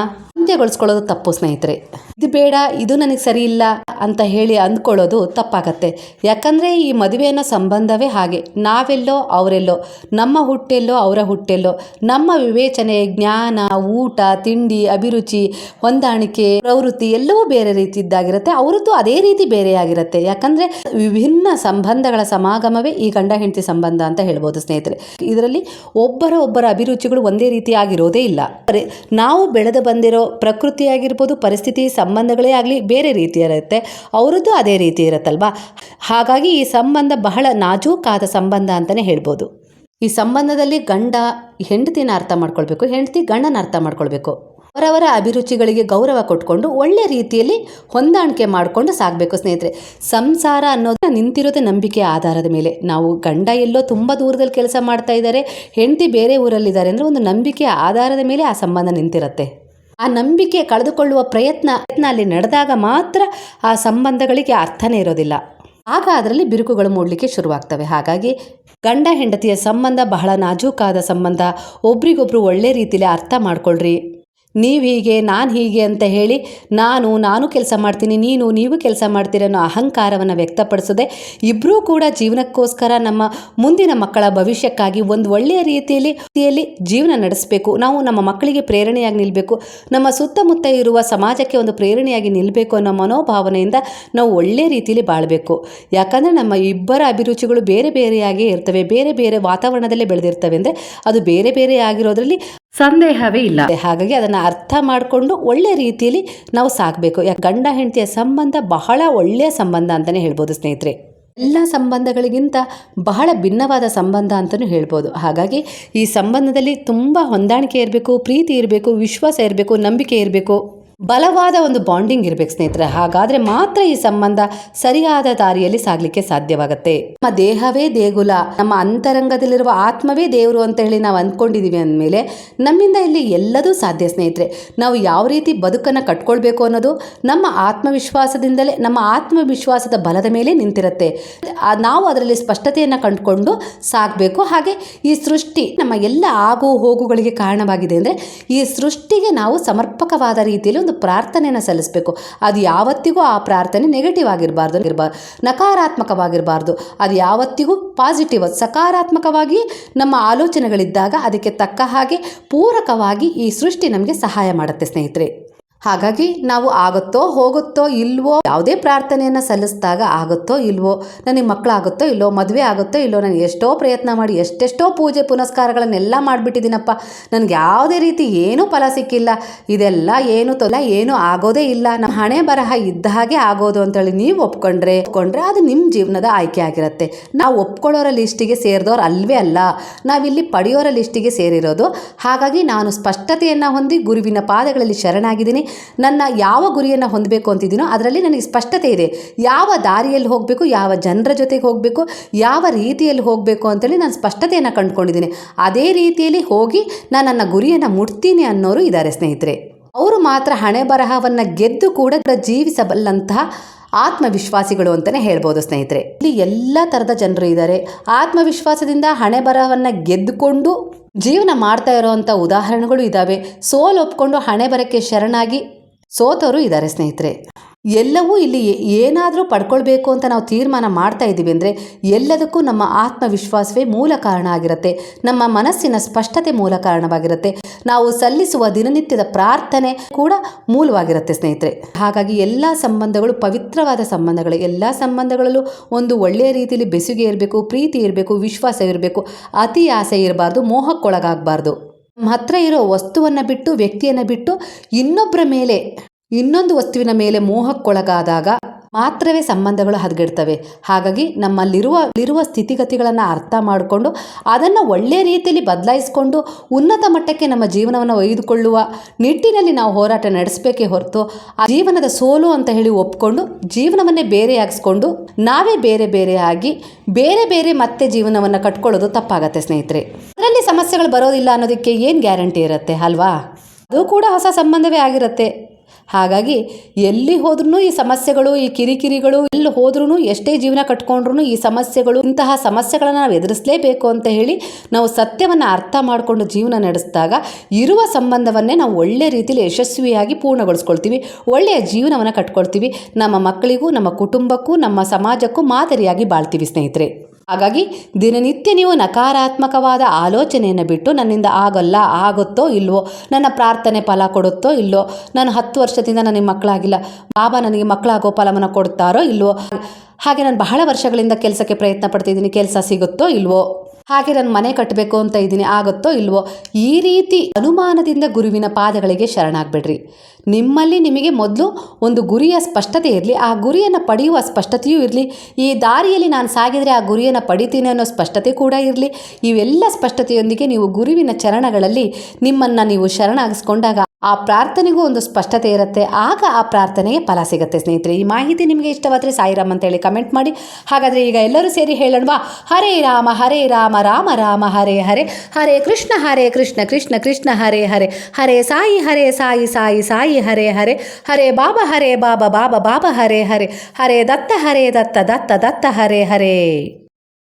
ಅಂತ್ಯಗೊಳಿಸ್ಕೊಳ್ಳೋದು ತಪ್ಪು, ಸ್ನೇಹಿತರೆ. ಇದು ಬೇಡ, ಇದು ನನಗೆ ಸರಿ ಇಲ್ಲ ಅಂತ ಹೇಳಿ ಅಂದ್ಕೊಳ್ಳೋದು ತಪ್ಪಾಗತ್ತೆ. ಯಾಕಂದರೆ ಈ ಮದುವೆ ಅನ್ನೋ ಸಂಬಂಧವೇ ಹಾಗೆ. ನಾವೆಲ್ಲೋ ಅವರೆಲ್ಲೋ, ನಮ್ಮ ಹುಟ್ಟೆಲ್ಲೋ ಅವರ ಹುಟ್ಟೆಲ್ಲೋ, ನಮ್ಮ ವಿವೇಚನೆ, ಜ್ಞಾನ, ಊಟ, ತಿಂಡಿ, ಅಭಿರುಚಿ, ಹೊಂದಾಣಿಕೆ, ಪ್ರವೃತ್ತಿ ಎಲ್ಲವೂ ಬೇರೆ ರೀತಿಯದ್ದಾಗಿರುತ್ತೆ ಅವರದ್ದು ಅದೇ ರೀತಿ ಬೇರೆಯಾಗಿರುತ್ತೆ ಯಾಕಂದರೆ ವಿಭಿನ್ನ ಸಂಬಂಧಗಳ ಸಮಾಗಮವೇ ಈ ಗಂಡ ಹೆಂಡತಿ ಸಂಬಂಧ ಅಂತ ಹೇಳ್ಬೋದು, ಸ್ನೇಹಿತರೆ. ಇದರಲ್ಲಿ ಒಬ್ಬರ ಒಬ್ಬರ ಅಭಿರುಚಿಗಳು ಒಂದೇ ರೀತಿಯಾಗಿರೋದೇ ಇಲ್ಲ. ನಾವು ಬೆಳೆದು ಬಂದಿರೋ ಪ್ರಕೃತಿ ಆಗಿರ್ಬೋದು ಪರಿಸ್ಥಿತಿ, ಸಂಬಂಧಗಳೇ ಆಗಲಿ ಬೇರೆ ರೀತಿ ಇರುತ್ತೆ ಅವರದ್ದು ಅದೇ ರೀತಿ ಇರುತ್ತಲ್ವಾ? ಹಾಗಾಗಿ ಈ ಸಂಬಂಧ ಬಹಳ ನಾಜೂಕಾದ ಸಂಬಂಧ ಅಂತಲೇ ಹೇಳ್ಬೋದು. ಈ ಸಂಬಂಧದಲ್ಲಿ ಗಂಡ, ಹೆಂಡತಿನ ಅರ್ಥ ಮಾಡ್ಕೊಳ್ಬೇಕು, ಹೆಂಡತಿ ಗಂಡನ ಅರ್ಥ ಮಾಡ್ಕೊಳ್ಬೇಕು. ಅವರವರ ಅಭಿರುಚಿಗಳಿಗೆ ಗೌರವ ಕೊಟ್ಕೊಂಡು ಒಳ್ಳೆ ರೀತಿಯಲ್ಲಿ ಹೊಂದಾಣಿಕೆ ಮಾಡಿಕೊಂಡು ಸಾಗಬೇಕು ಸ್ನೇಹಿತರೆ. ಸಂಸಾರ ಅನ್ನೋದು ನಿಂತಿರೋದೇ ನಂಬಿಕೆ ಆಧಾರದ ಮೇಲೆ. ನಾವು ಗಂಡ ಎಲ್ಲೋ ತುಂಬ ದೂರದಲ್ಲಿ ಕೆಲಸ ಮಾಡ್ತಾ ಇದ್ದಾರೆ, ಹೆಂಡತಿ ಬೇರೆ ಊರಲ್ಲಿದ್ದಾರೆ ಅಂದರೆ ಒಂದು ನಂಬಿಕೆ ಆಧಾರದ ಮೇಲೆ ಆ ಸಂಬಂಧ ನಿಂತಿರುತ್ತೆ. ಆ ನಂಬಿಕೆ ಕಳೆದುಕೊಳ್ಳುವ ಪ್ರಯತ್ನ ಪ್ರಯತ್ನ ಅಲ್ಲಿ ನಡೆದಾಗ ಮಾತ್ರ ಆ ಸಂಬಂಧಗಳಿಗೆ ಅರ್ಥನೇ ಇರೋದಿಲ್ಲ. ಆಗ ಅದರಲ್ಲಿ ಬಿರುಕುಗಳು ಮೂಡಲಿಕ್ಕೆ ಶುರುವಾಗ್ತವೆ. ಹಾಗಾಗಿ ಗಂಡ ಹೆಂಡತಿಯ ಸಂಬಂಧ ಬಹಳ ನಾಜೂಕಾದ ಸಂಬಂಧ. ಒಬ್ರಿಗೊಬ್ರು ಒಳ್ಳೆ ರೀತಿಯಲ್ಲಿ ಅರ್ಥ ಮಾಡ್ಕೊಳ್ರಿ. ನೀವು ಹೀಗೆ, ನಾನು ಹೀಗೆ ಅಂತ ಹೇಳಿ, ನಾನು ನಾನು ಕೆಲಸ ಮಾಡ್ತೀನಿ, ನೀನು, ನೀವು ಕೆಲಸ ಮಾಡ್ತೀರ ಅನ್ನೋ ಅಹಂಕಾರವನ್ನು ವ್ಯಕ್ತಪಡಿಸದೆ ಇಬ್ಬರೂ ಕೂಡ ಜೀವನಕ್ಕೋಸ್ಕರ ನಮ್ಮ ಮುಂದಿನ ಮಕ್ಕಳ ಭವಿಷ್ಯಕ್ಕಾಗಿ ಒಂದು ಒಳ್ಳೆಯ ರೀತಿಯಲ್ಲಿ ರೀತಿಯಲ್ಲಿ ಜೀವನ ನಡೆಸಬೇಕು. ನಾವು ನಮ್ಮ ಮಕ್ಕಳಿಗೆ ಪ್ರೇರಣೆಯಾಗಿ ನಿಲ್ಲಬೇಕು ನಮ್ಮ ಸುತ್ತಮುತ್ತ ಇರುವ ಸಮಾಜಕ್ಕೆ ಒಂದು ಪ್ರೇರಣೆಯಾಗಿ ನಿಲ್ಲಬೇಕು ಅನ್ನೋ ಮನೋಭಾವನೆಯಿಂದ ನಾವು ಒಳ್ಳೆಯ ರೀತಿಯಲ್ಲಿ ಬಾಳಬೇಕು. ಯಾಕಂದರೆ ನಮ್ಮ ಇಬ್ಬರ ಅಭಿರುಚಿಗಳು ಬೇರೆ ಬೇರೆಯಾಗಿ ಇರ್ತವೆ. ಬೇರೆ ಬೇರೆ ವಾತಾವರಣದಲ್ಲೇ ಬೆಳೆದಿರ್ತವೆ. ಅಂದರೆ ಅದು ಬೇರೆ ಬೇರೆ ಆಗಿರೋದ್ರಲ್ಲಿ ಸಂದೇಹವೇ ಇಲ್ಲ. ಹಾಗಾಗಿ ಅದನ್ನು ಅರ್ಥ ಮಾಡಿಕೊಂಡು ಒಳ್ಳೆ ರೀತಿಯಲ್ಲಿ ನಾವು ಸಾಕಬೇಕು. ಯಾಕೆ ಗಂಡ ಹೆಂಡತಿಯ ಸಂಬಂಧ ಬಹಳ ಒಳ್ಳೆಯ ಸಂಬಂಧ ಅಂತಲೇ ಹೇಳ್ಬೋದು ಸ್ನೇಹಿತರೆ. ಎಲ್ಲ ಸಂಬಂಧಗಳಿಗಿಂತ ಬಹಳ ಭಿನ್ನವಾದ ಸಂಬಂಧ ಅಂತಲೂ ಹೇಳ್ಬೋದು. ಹಾಗಾಗಿ ಈ ಸಂಬಂಧದಲ್ಲಿ ತುಂಬ ಹೊಂದಾಣಿಕೆ ಇರಬೇಕು, ಪ್ರೀತಿ ಇರಬೇಕು, ವಿಶ್ವಾಸ ಇರಬೇಕು, ನಂಬಿಕೆ ಇರಬೇಕು. ಬಲವಾದ ಒಂದು ಬಾಂಡಿಂಗ್ ಇರಬೇಕು ಸ್ನೇಹಿತರೆ. ಹಾಗಾದರೆ ಮಾತ್ರ ಈ ಸಂಬಂಧ ಸರಿಯಾದ ದಾರಿಯಲ್ಲಿ ಸಾಗಲಿಕ್ಕೆ ಸಾಧ್ಯವಾಗುತ್ತೆ. ನಮ್ಮ ದೇಹವೇ ದೇಗುಲ, ನಮ್ಮ ಅಂತರಂಗದಲ್ಲಿರುವ ಆತ್ಮವೇ ದೇವರು ಅಂತ ಹೇಳಿ ನಾವು ಅಂದ್ಕೊಂಡಿದ್ದೀವಿ ಅಂದಮೇಲೆ ನಮ್ಮಿಂದ ಇಲ್ಲಿ ಎಲ್ಲದೂ ಸಾಧ್ಯ ಸ್ನೇಹಿತರೆ. ನಾವು ಯಾವ ರೀತಿ ಬದುಕನ್ನು ಕಟ್ಕೊಳ್ಬೇಕು ಅನ್ನೋದು ನಮ್ಮ ಆತ್ಮವಿಶ್ವಾಸದಿಂದಲೇ, ನಮ್ಮ ಆತ್ಮವಿಶ್ವಾಸದ ಬಲದ ಮೇಲೆ ನಿಂತಿರುತ್ತೆ. ನಾವು ಅದರಲ್ಲಿ ಸ್ಪಷ್ಟತೆಯನ್ನು ಕಂಡುಕೊಂಡು ಸಾಗಬೇಕು. ಹಾಗೆ ಈ ಸೃಷ್ಟಿ ನಮ್ಮ ಎಲ್ಲ ಆಗು ಹೋಗುಗಳಿಗೆ ಕಾರಣವಾಗಿದೆ ಅಂದರೆ ಈ ಸೃಷ್ಟಿಗೆ ನಾವು ಸಮರ್ಪಕವಾದ ರೀತಿಯಲ್ಲಿ ಪ್ರಾರ್ಥನೆಯನ್ನು ಸಲ್ಲಿಸಬೇಕು. ಅದು ಯಾವತ್ತಿಗೂ ಆ ಪ್ರಾರ್ಥನೆ ನೆಗೆಟಿವ್ ಆಗಿರಬಾರ್ದು ಇರಬಾರ್ದು ನಕಾರಾತ್ಮಕವಾಗಿರಬಾರ್ದು. ಅದು ಯಾವತ್ತಿಗೂ ಪಾಸಿಟಿವ್ ಸಕಾರಾತ್ಮಕವಾಗಿ ನಮ್ಮ ಆಲೋಚನೆಗಳಿದ್ದಾಗ ಅದಕ್ಕೆ ತಕ್ಕ ಹಾಗೆ ಪೂರಕವಾಗಿ ಈ ಸೃಷ್ಟಿ ನಮಗೆ ಸಹಾಯ ಮಾಡುತ್ತೆ ಸ್ನೇಹಿತರೆ. ಹಾಗಾಗಿ ನಾವು ಆಗುತ್ತೋ ಹೋಗುತ್ತೋ ಇಲ್ವೋ, ಯಾವುದೇ ಪ್ರಾರ್ಥನೆಯನ್ನು ಸಲ್ಲಿಸಿದಾಗ ಆಗುತ್ತೋ ಇಲ್ವೋ ನನಗೆ ಮಕ್ಕಳಾಗುತ್ತೋ ಇಲ್ಲೋ, ಮದುವೆ ಆಗುತ್ತೋ ಇಲ್ಲೋ, ನಾನು ಎಷ್ಟೋ ಪ್ರಯತ್ನ ಮಾಡಿ, ಎಷ್ಟೆಷ್ಟೋ ಪೂಜೆ ಪುನಸ್ಕಾರಗಳನ್ನೆಲ್ಲ ಮಾಡಿಬಿಟ್ಟಿದ್ದೀನಪ್ಪ, ನನಗೆ ಯಾವುದೇ ರೀತಿ ಏನೂ ಫಲ ಸಿಕ್ಕಿಲ್ಲ, ಇದೆಲ್ಲ ಏನು ತೊಲ, ಏನೂ ಆಗೋದೇ ಇಲ್ಲ, ನಮ್ಮ ಹಣೆ ಬರಹ ಇದ್ದ ಹಾಗೆ ಆಗೋದು ಅಂತೇಳಿ ನೀವು ಒಪ್ಕೊಂಡ್ರೆ ಒಪ್ಕೊಂಡ್ರೆ ಅದು ನಿಮ್ಮ ಜೀವನದ ಆಯ್ಕೆ ಆಗಿರುತ್ತೆ. ನಾವು ಒಪ್ಕೊಳ್ಳೋರ ಲಿಸ್ಟಿಗೆ ಸೇರಿದವ್ರು ಅಲ್ವೇ ಅಲ್ಲ, ನಾವಿಲ್ಲಿ ಪಡೆಯೋರ ಲಿಸ್ಟಿಗೆ ಸೇರಿರೋದು, ಹಾಗಾಗಿ ನಾನು ಸ್ಪಷ್ಟತೆಯನ್ನು ಹೊಂದಿ ಗುರುವಿನ ಪಾದಗಳಲ್ಲಿ ಶರಣಾಗಿದ್ದೀನಿ. ನನ್ನ ಯಾವ ಗುರಿಯನ್ನು ಹೊಂದಬೇಕು ಅಂತಿದ್ದೀನೋ ಅದರಲ್ಲಿ ನನಗೆ ಸ್ಪಷ್ಟತೆ ಇದೆ. ಯಾವ ದಾರಿಯಲ್ಲಿ ಹೋಗಬೇಕು, ಯಾವ ಜನರ ಜೊತೆಗೆ ಹೋಗಬೇಕು, ಯಾವ ರೀತಿಯಲ್ಲಿ ಹೋಗಬೇಕು ಅಂತೇಳಿ ನಾನು ಸ್ಪಷ್ಟತೆಯನ್ನು ಕಂಡುಕೊಂಡಿದ್ದೀನಿ. ಅದೇ ರೀತಿಯಲ್ಲಿ ಹೋಗಿ ನಾನು ನನ್ನ ಗುರಿಯನ್ನು ಮುಟ್ತೀನಿ ಅನ್ನೋರು ಇದ್ದಾರೆ ಸ್ನೇಹಿತರೆ. ಅವರು ಮಾತ್ರ ಹಣೆ ಬರಹವನ್ನು ಗೆದ್ದು ಕೂಡ ಜೀವಿಸಬಲ್ಲಂತಹ ಆತ್ಮವಿಶ್ವಾಸಿಗಳು ಅಂತಲೇ ಹೇಳ್ಬೋದು ಸ್ನೇಹಿತರೆ. ಇಲ್ಲಿ ಎಲ್ಲ ಥರದ ಜನರು ಇದ್ದಾರೆ. ಆತ್ಮವಿಶ್ವಾಸದಿಂದ ಹಣೆ ಬರಹವನ್ನು ಗೆದ್ದುಕೊಂಡು ಜೀವನ ಮಾಡ್ತಾ ಇರೋವಂಥ ಉದಾಹರಣೆಗಳು ಇದ್ದಾವೆ. ಸೋಲು ಒಪ್ಕೊಂಡು ಹಣೆ ಬರಕ್ಕೆ ಶರಣಾಗಿ ಸೋತವರು ಇದ್ದಾರೆ ಸ್ನೇಹಿತರೆ. ಎಲ್ಲವೂ ಇಲ್ಲಿ ಏನಾದರೂ ಪಡ್ಕೊಳ್ಬೇಕು ಅಂತ ನಾವು ತೀರ್ಮಾನ ಮಾಡ್ತಾ ಇದ್ದೀವಿ ಅಂದರೆ ಎಲ್ಲದಕ್ಕೂ ನಮ್ಮ ಆತ್ಮವಿಶ್ವಾಸವೇ ಮೂಲ ಕಾರಣ ಆಗಿರುತ್ತೆ. ನಮ್ಮ ಮನಸ್ಸಿನ ಸ್ಪಷ್ಟತೆ ಮೂಲ ಕಾರಣವಾಗಿರುತ್ತೆ. ನಾವು ಸಲ್ಲಿಸುವ ದಿನನಿತ್ಯದ ಪ್ರಾರ್ಥನೆ ಕೂಡ ಮೂಲವಾಗಿರುತ್ತೆ ಸ್ನೇಹಿತರೆ. ಹಾಗಾಗಿ ಎಲ್ಲ ಸಂಬಂಧಗಳು ಪವಿತ್ರವಾದ ಸಂಬಂಧಗಳು. ಎಲ್ಲ ಸಂಬಂಧಗಳಲ್ಲೂ ಒಂದು ಒಳ್ಳೆಯ ರೀತಿಯಲ್ಲಿ ಬೆಸುಗೆ ಇರಬೇಕು, ಪ್ರೀತಿ ಇರಬೇಕು ವಿಶ್ವಾಸ ಇರಬೇಕು ಅತಿ ಆಸೆ ಇರಬಾರ್ದು, ಮೋಹಕ್ಕೊಳಗಾಗಬಾರ್ದು. ನಮ್ಮ ಹತ್ರ ಇರೋ ವಸ್ತುವನ್ನು ಬಿಟ್ಟು, ವ್ಯಕ್ತಿಯನ್ನು ಬಿಟ್ಟು ಇನ್ನೊಬ್ಬರ ಮೇಲೆ ಇನ್ನೊಂದು ವಸ್ತುವಿನ ಮೇಲೆ ಮೋಹಕ್ಕೊಳಗಾದಾಗ ಮಾತ್ರವೇ ಸಂಬಂಧಗಳು ಹದಗೆಡ್ತವೆ. ಹಾಗಾಗಿ ನಮ್ಮಲ್ಲಿರುವ ಇರುವ ಸ್ಥಿತಿಗತಿಗಳನ್ನು ಅರ್ಥ ಮಾಡಿಕೊಂಡು ಅದನ್ನು ಒಳ್ಳೆಯ ರೀತಿಯಲ್ಲಿ ಬದಲಾಯಿಸಿಕೊಂಡು ಉನ್ನತ ಮಟ್ಟಕ್ಕೆ ನಮ್ಮ ಜೀವನವನ್ನು ಒಯ್ದುಕೊಳ್ಳುವ ನಿಟ್ಟಿನಲ್ಲಿ ನಾವು ಹೋರಾಟ ನಡೆಸಬೇಕೇ ಹೊರತು ಆ ಜೀವನದ ಸೋಲು ಅಂತ ಹೇಳಿ ಒಪ್ಕೊಂಡು ಜೀವನವನ್ನೇ ಬೇರೆಯಾಗಿಸ್ಕೊಂಡು ನಾವೇ ಬೇರೆ ಬೇರೆ ಆಗಿ ಬೇರೆ ಬೇರೆ ಮತ್ತೆ ಜೀವನವನ್ನು ಕಟ್ಕೊಳ್ಳೋದು ತಪ್ಪಾಗತ್ತೆ ಸ್ನೇಹಿತರೆ. ಅದರಲ್ಲಿ ಸಮಸ್ಯೆಗಳು ಬರೋದಿಲ್ಲ ಅನ್ನೋದಕ್ಕೆ ಏನು ಗ್ಯಾರಂಟಿ ಇರುತ್ತೆ ಅಲ್ವಾ? ಅದು ಕೂಡ ಹೊಸ ಸಂಬಂಧವೇ ಆಗಿರುತ್ತೆ. ಹಾಗಾಗಿ ಎಲ್ಲಿ ಹೋದ್ರೂ ಈ ಸಮಸ್ಯೆಗಳು, ಈ ಕಿರಿಕಿರಿಗಳು, ಎಲ್ಲಿ ಹೋದ್ರೂ ಎಷ್ಟೇ ಜೀವನ ಕಟ್ಕೊಂಡ್ರು ಈ ಸಮಸ್ಯೆಗಳು, ಇಂತಹ ಸಮಸ್ಯೆಗಳನ್ನು ನಾವು ಎದುರಿಸಲೇಬೇಕು ಅಂತ ಹೇಳಿ ನಾವು ಸತ್ಯವನ್ನು ಅರ್ಥ ಮಾಡಿಕೊಂಡು ಜೀವನ ನಡೆಸಿದಾಗ ಇರುವ ಸಂಬಂಧವನ್ನೇ ನಾವು ಒಳ್ಳೆ ರೀತಿಯಲ್ಲಿ ಯಶಸ್ವಿಯಾಗಿ ಪೂರ್ಣಗೊಳಿಸ್ಕೊಳ್ತೀವಿ. ಒಳ್ಳೆಯ ಜೀವನವನ್ನು ಕಟ್ಕೊಳ್ತೀವಿ. ನಮ್ಮ ಮಕ್ಕಳಿಗೂ, ನಮ್ಮ ಕುಟುಂಬಕ್ಕೂ, ನಮ್ಮ ಸಮಾಜಕ್ಕೂ ಮಾದರಿಯಾಗಿ ಬಾಳ್ತೀವಿ ಸ್ನೇಹಿತರೆ. ಹಾಗಾಗಿ ದಿನನಿತ್ಯ ನೀವು ನಕಾರಾತ್ಮಕವಾದ ಆಲೋಚನೆಯನ್ನು ಬಿಟ್ಟು ನನ್ನಿಂದ ಆಗಲ್ಲ, ಆಗುತ್ತೋ ಇಲ್ವೋ, ನನ್ನ ಪ್ರಾರ್ಥನೆ ಫಲ ಕೊಡುತ್ತೋ ಇಲ್ಲೋ ನಾನು ಹತ್ತು ವರ್ಷದಿಂದ ನನಗೆ ಮಕ್ಕಳಾಗಿಲ್ಲ, ಬಾಬಾ ನನಗೆ ಮಕ್ಕಳಾಗೋ ಫಲವನ್ನು ಕೊಡ್ತಾರೋ ಇಲ್ವೋ, ಹಾಗೆ ನಾನು ಬಹಳ ವರ್ಷಗಳಿಂದ ಕೆಲಸಕ್ಕೆ ಪ್ರಯತ್ನ ಪಡ್ತಿದ್ದೀನಿ, ಕೆಲಸ ಸಿಗುತ್ತೋ ಇಲ್ವೋ. ಹಾಗೆ ನಾನು ಮನೆ ಕಟ್ಟಬೇಕು ಅಂತ ಇದ್ದೀನಿ, ಆಗುತ್ತೋ ಇಲ್ವೋ, ಈ ರೀತಿ ಅನುಮಾನದಿಂದ ಗುರುವಿನ ಪಾದಗಳಿಗೆ ಶರಣಾಗಬೇಡ್ರಿ. ನಿಮ್ಮಲ್ಲಿ ನಿಮಗೆ ಮೊದಲು ಒಂದು ಗುರಿಯ ಸ್ಪಷ್ಟತೆ ಇರಲಿ, ಆ ಗುರಿಯನ್ನು ಪಡೆಯುವ ಸ್ಪಷ್ಟತೆಯೂ ಇರಲಿ, ಈ ದಾರಿಯಲ್ಲಿ ನಾನು ಸಾಗಿದರೆ ಆ ಗುರಿಯನ್ನು ಪಡಿತೀನಿ ಅನ್ನೋ ಸ್ಪಷ್ಟತೆ ಕೂಡ ಇರಲಿ. ಇವೆಲ್ಲ ಸ್ಪಷ್ಟತೆಯೊಂದಿಗೆ ನೀವು ಗುರುವಿನ ಚರಣಗಳಲ್ಲಿ ನಿಮ್ಮನ್ನು ನೀವು ಶರಣಾಗಿಸ್ಕೊಂಡಾಗ ಆ ಪ್ರಾರ್ಥನೆಗೂ ಒಂದು ಸ್ಪಷ್ಟತೆ ಇರುತ್ತೆ. ಆಗ ಆ ಪ್ರಾರ್ಥನೆಗೆ ಫಲ ಸಿಗುತ್ತೆ ಸ್ನೇಹಿತರೆ. ಈ ಮಾಹಿತಿ ನಿಮಗೆ ಇಷ್ಟವಾದರೆ ಸಾಯಿರಾಮ್ ಅಂತೇಳಿ ಕಮೆಂಟ್ ಮಾಡಿ. ಹಾಗಾದರೆ ಈಗ ಎಲ್ಲರೂ ಸೇರಿ ಹೇಳೋಣವಾ? ಹರೇ ರಾಮ ಹರೇ ರಾಮ ರಾಮ ರಾಮ, ಹರೇ ಹರೇ. ಹರೇ ಕೃಷ್ಣ ಹರೇ ಕೃಷ್ಣ ಕೃಷ್ಣ ಕೃಷ್ಣ, ಹರೇ ಹರೇ. ಹರೇ ಸಾಯಿ ಹರೇ ಸಾಯಿ ಸಾಯಿ ಸಾಯಿ, ಹರೇ ಹರೇ. ಹರೇ ಬಾಬಾ ಹರೇ ಬಾಬಾ ಬಾಬಾ ಬಾಬಾ, ಹರೇ ಹರೇ. ಹರೇ ದತ್ತ ಹರೇ ದತ್ತ ದತ್ತ ದತ್ತ, ಹರೇ ಹರೇ.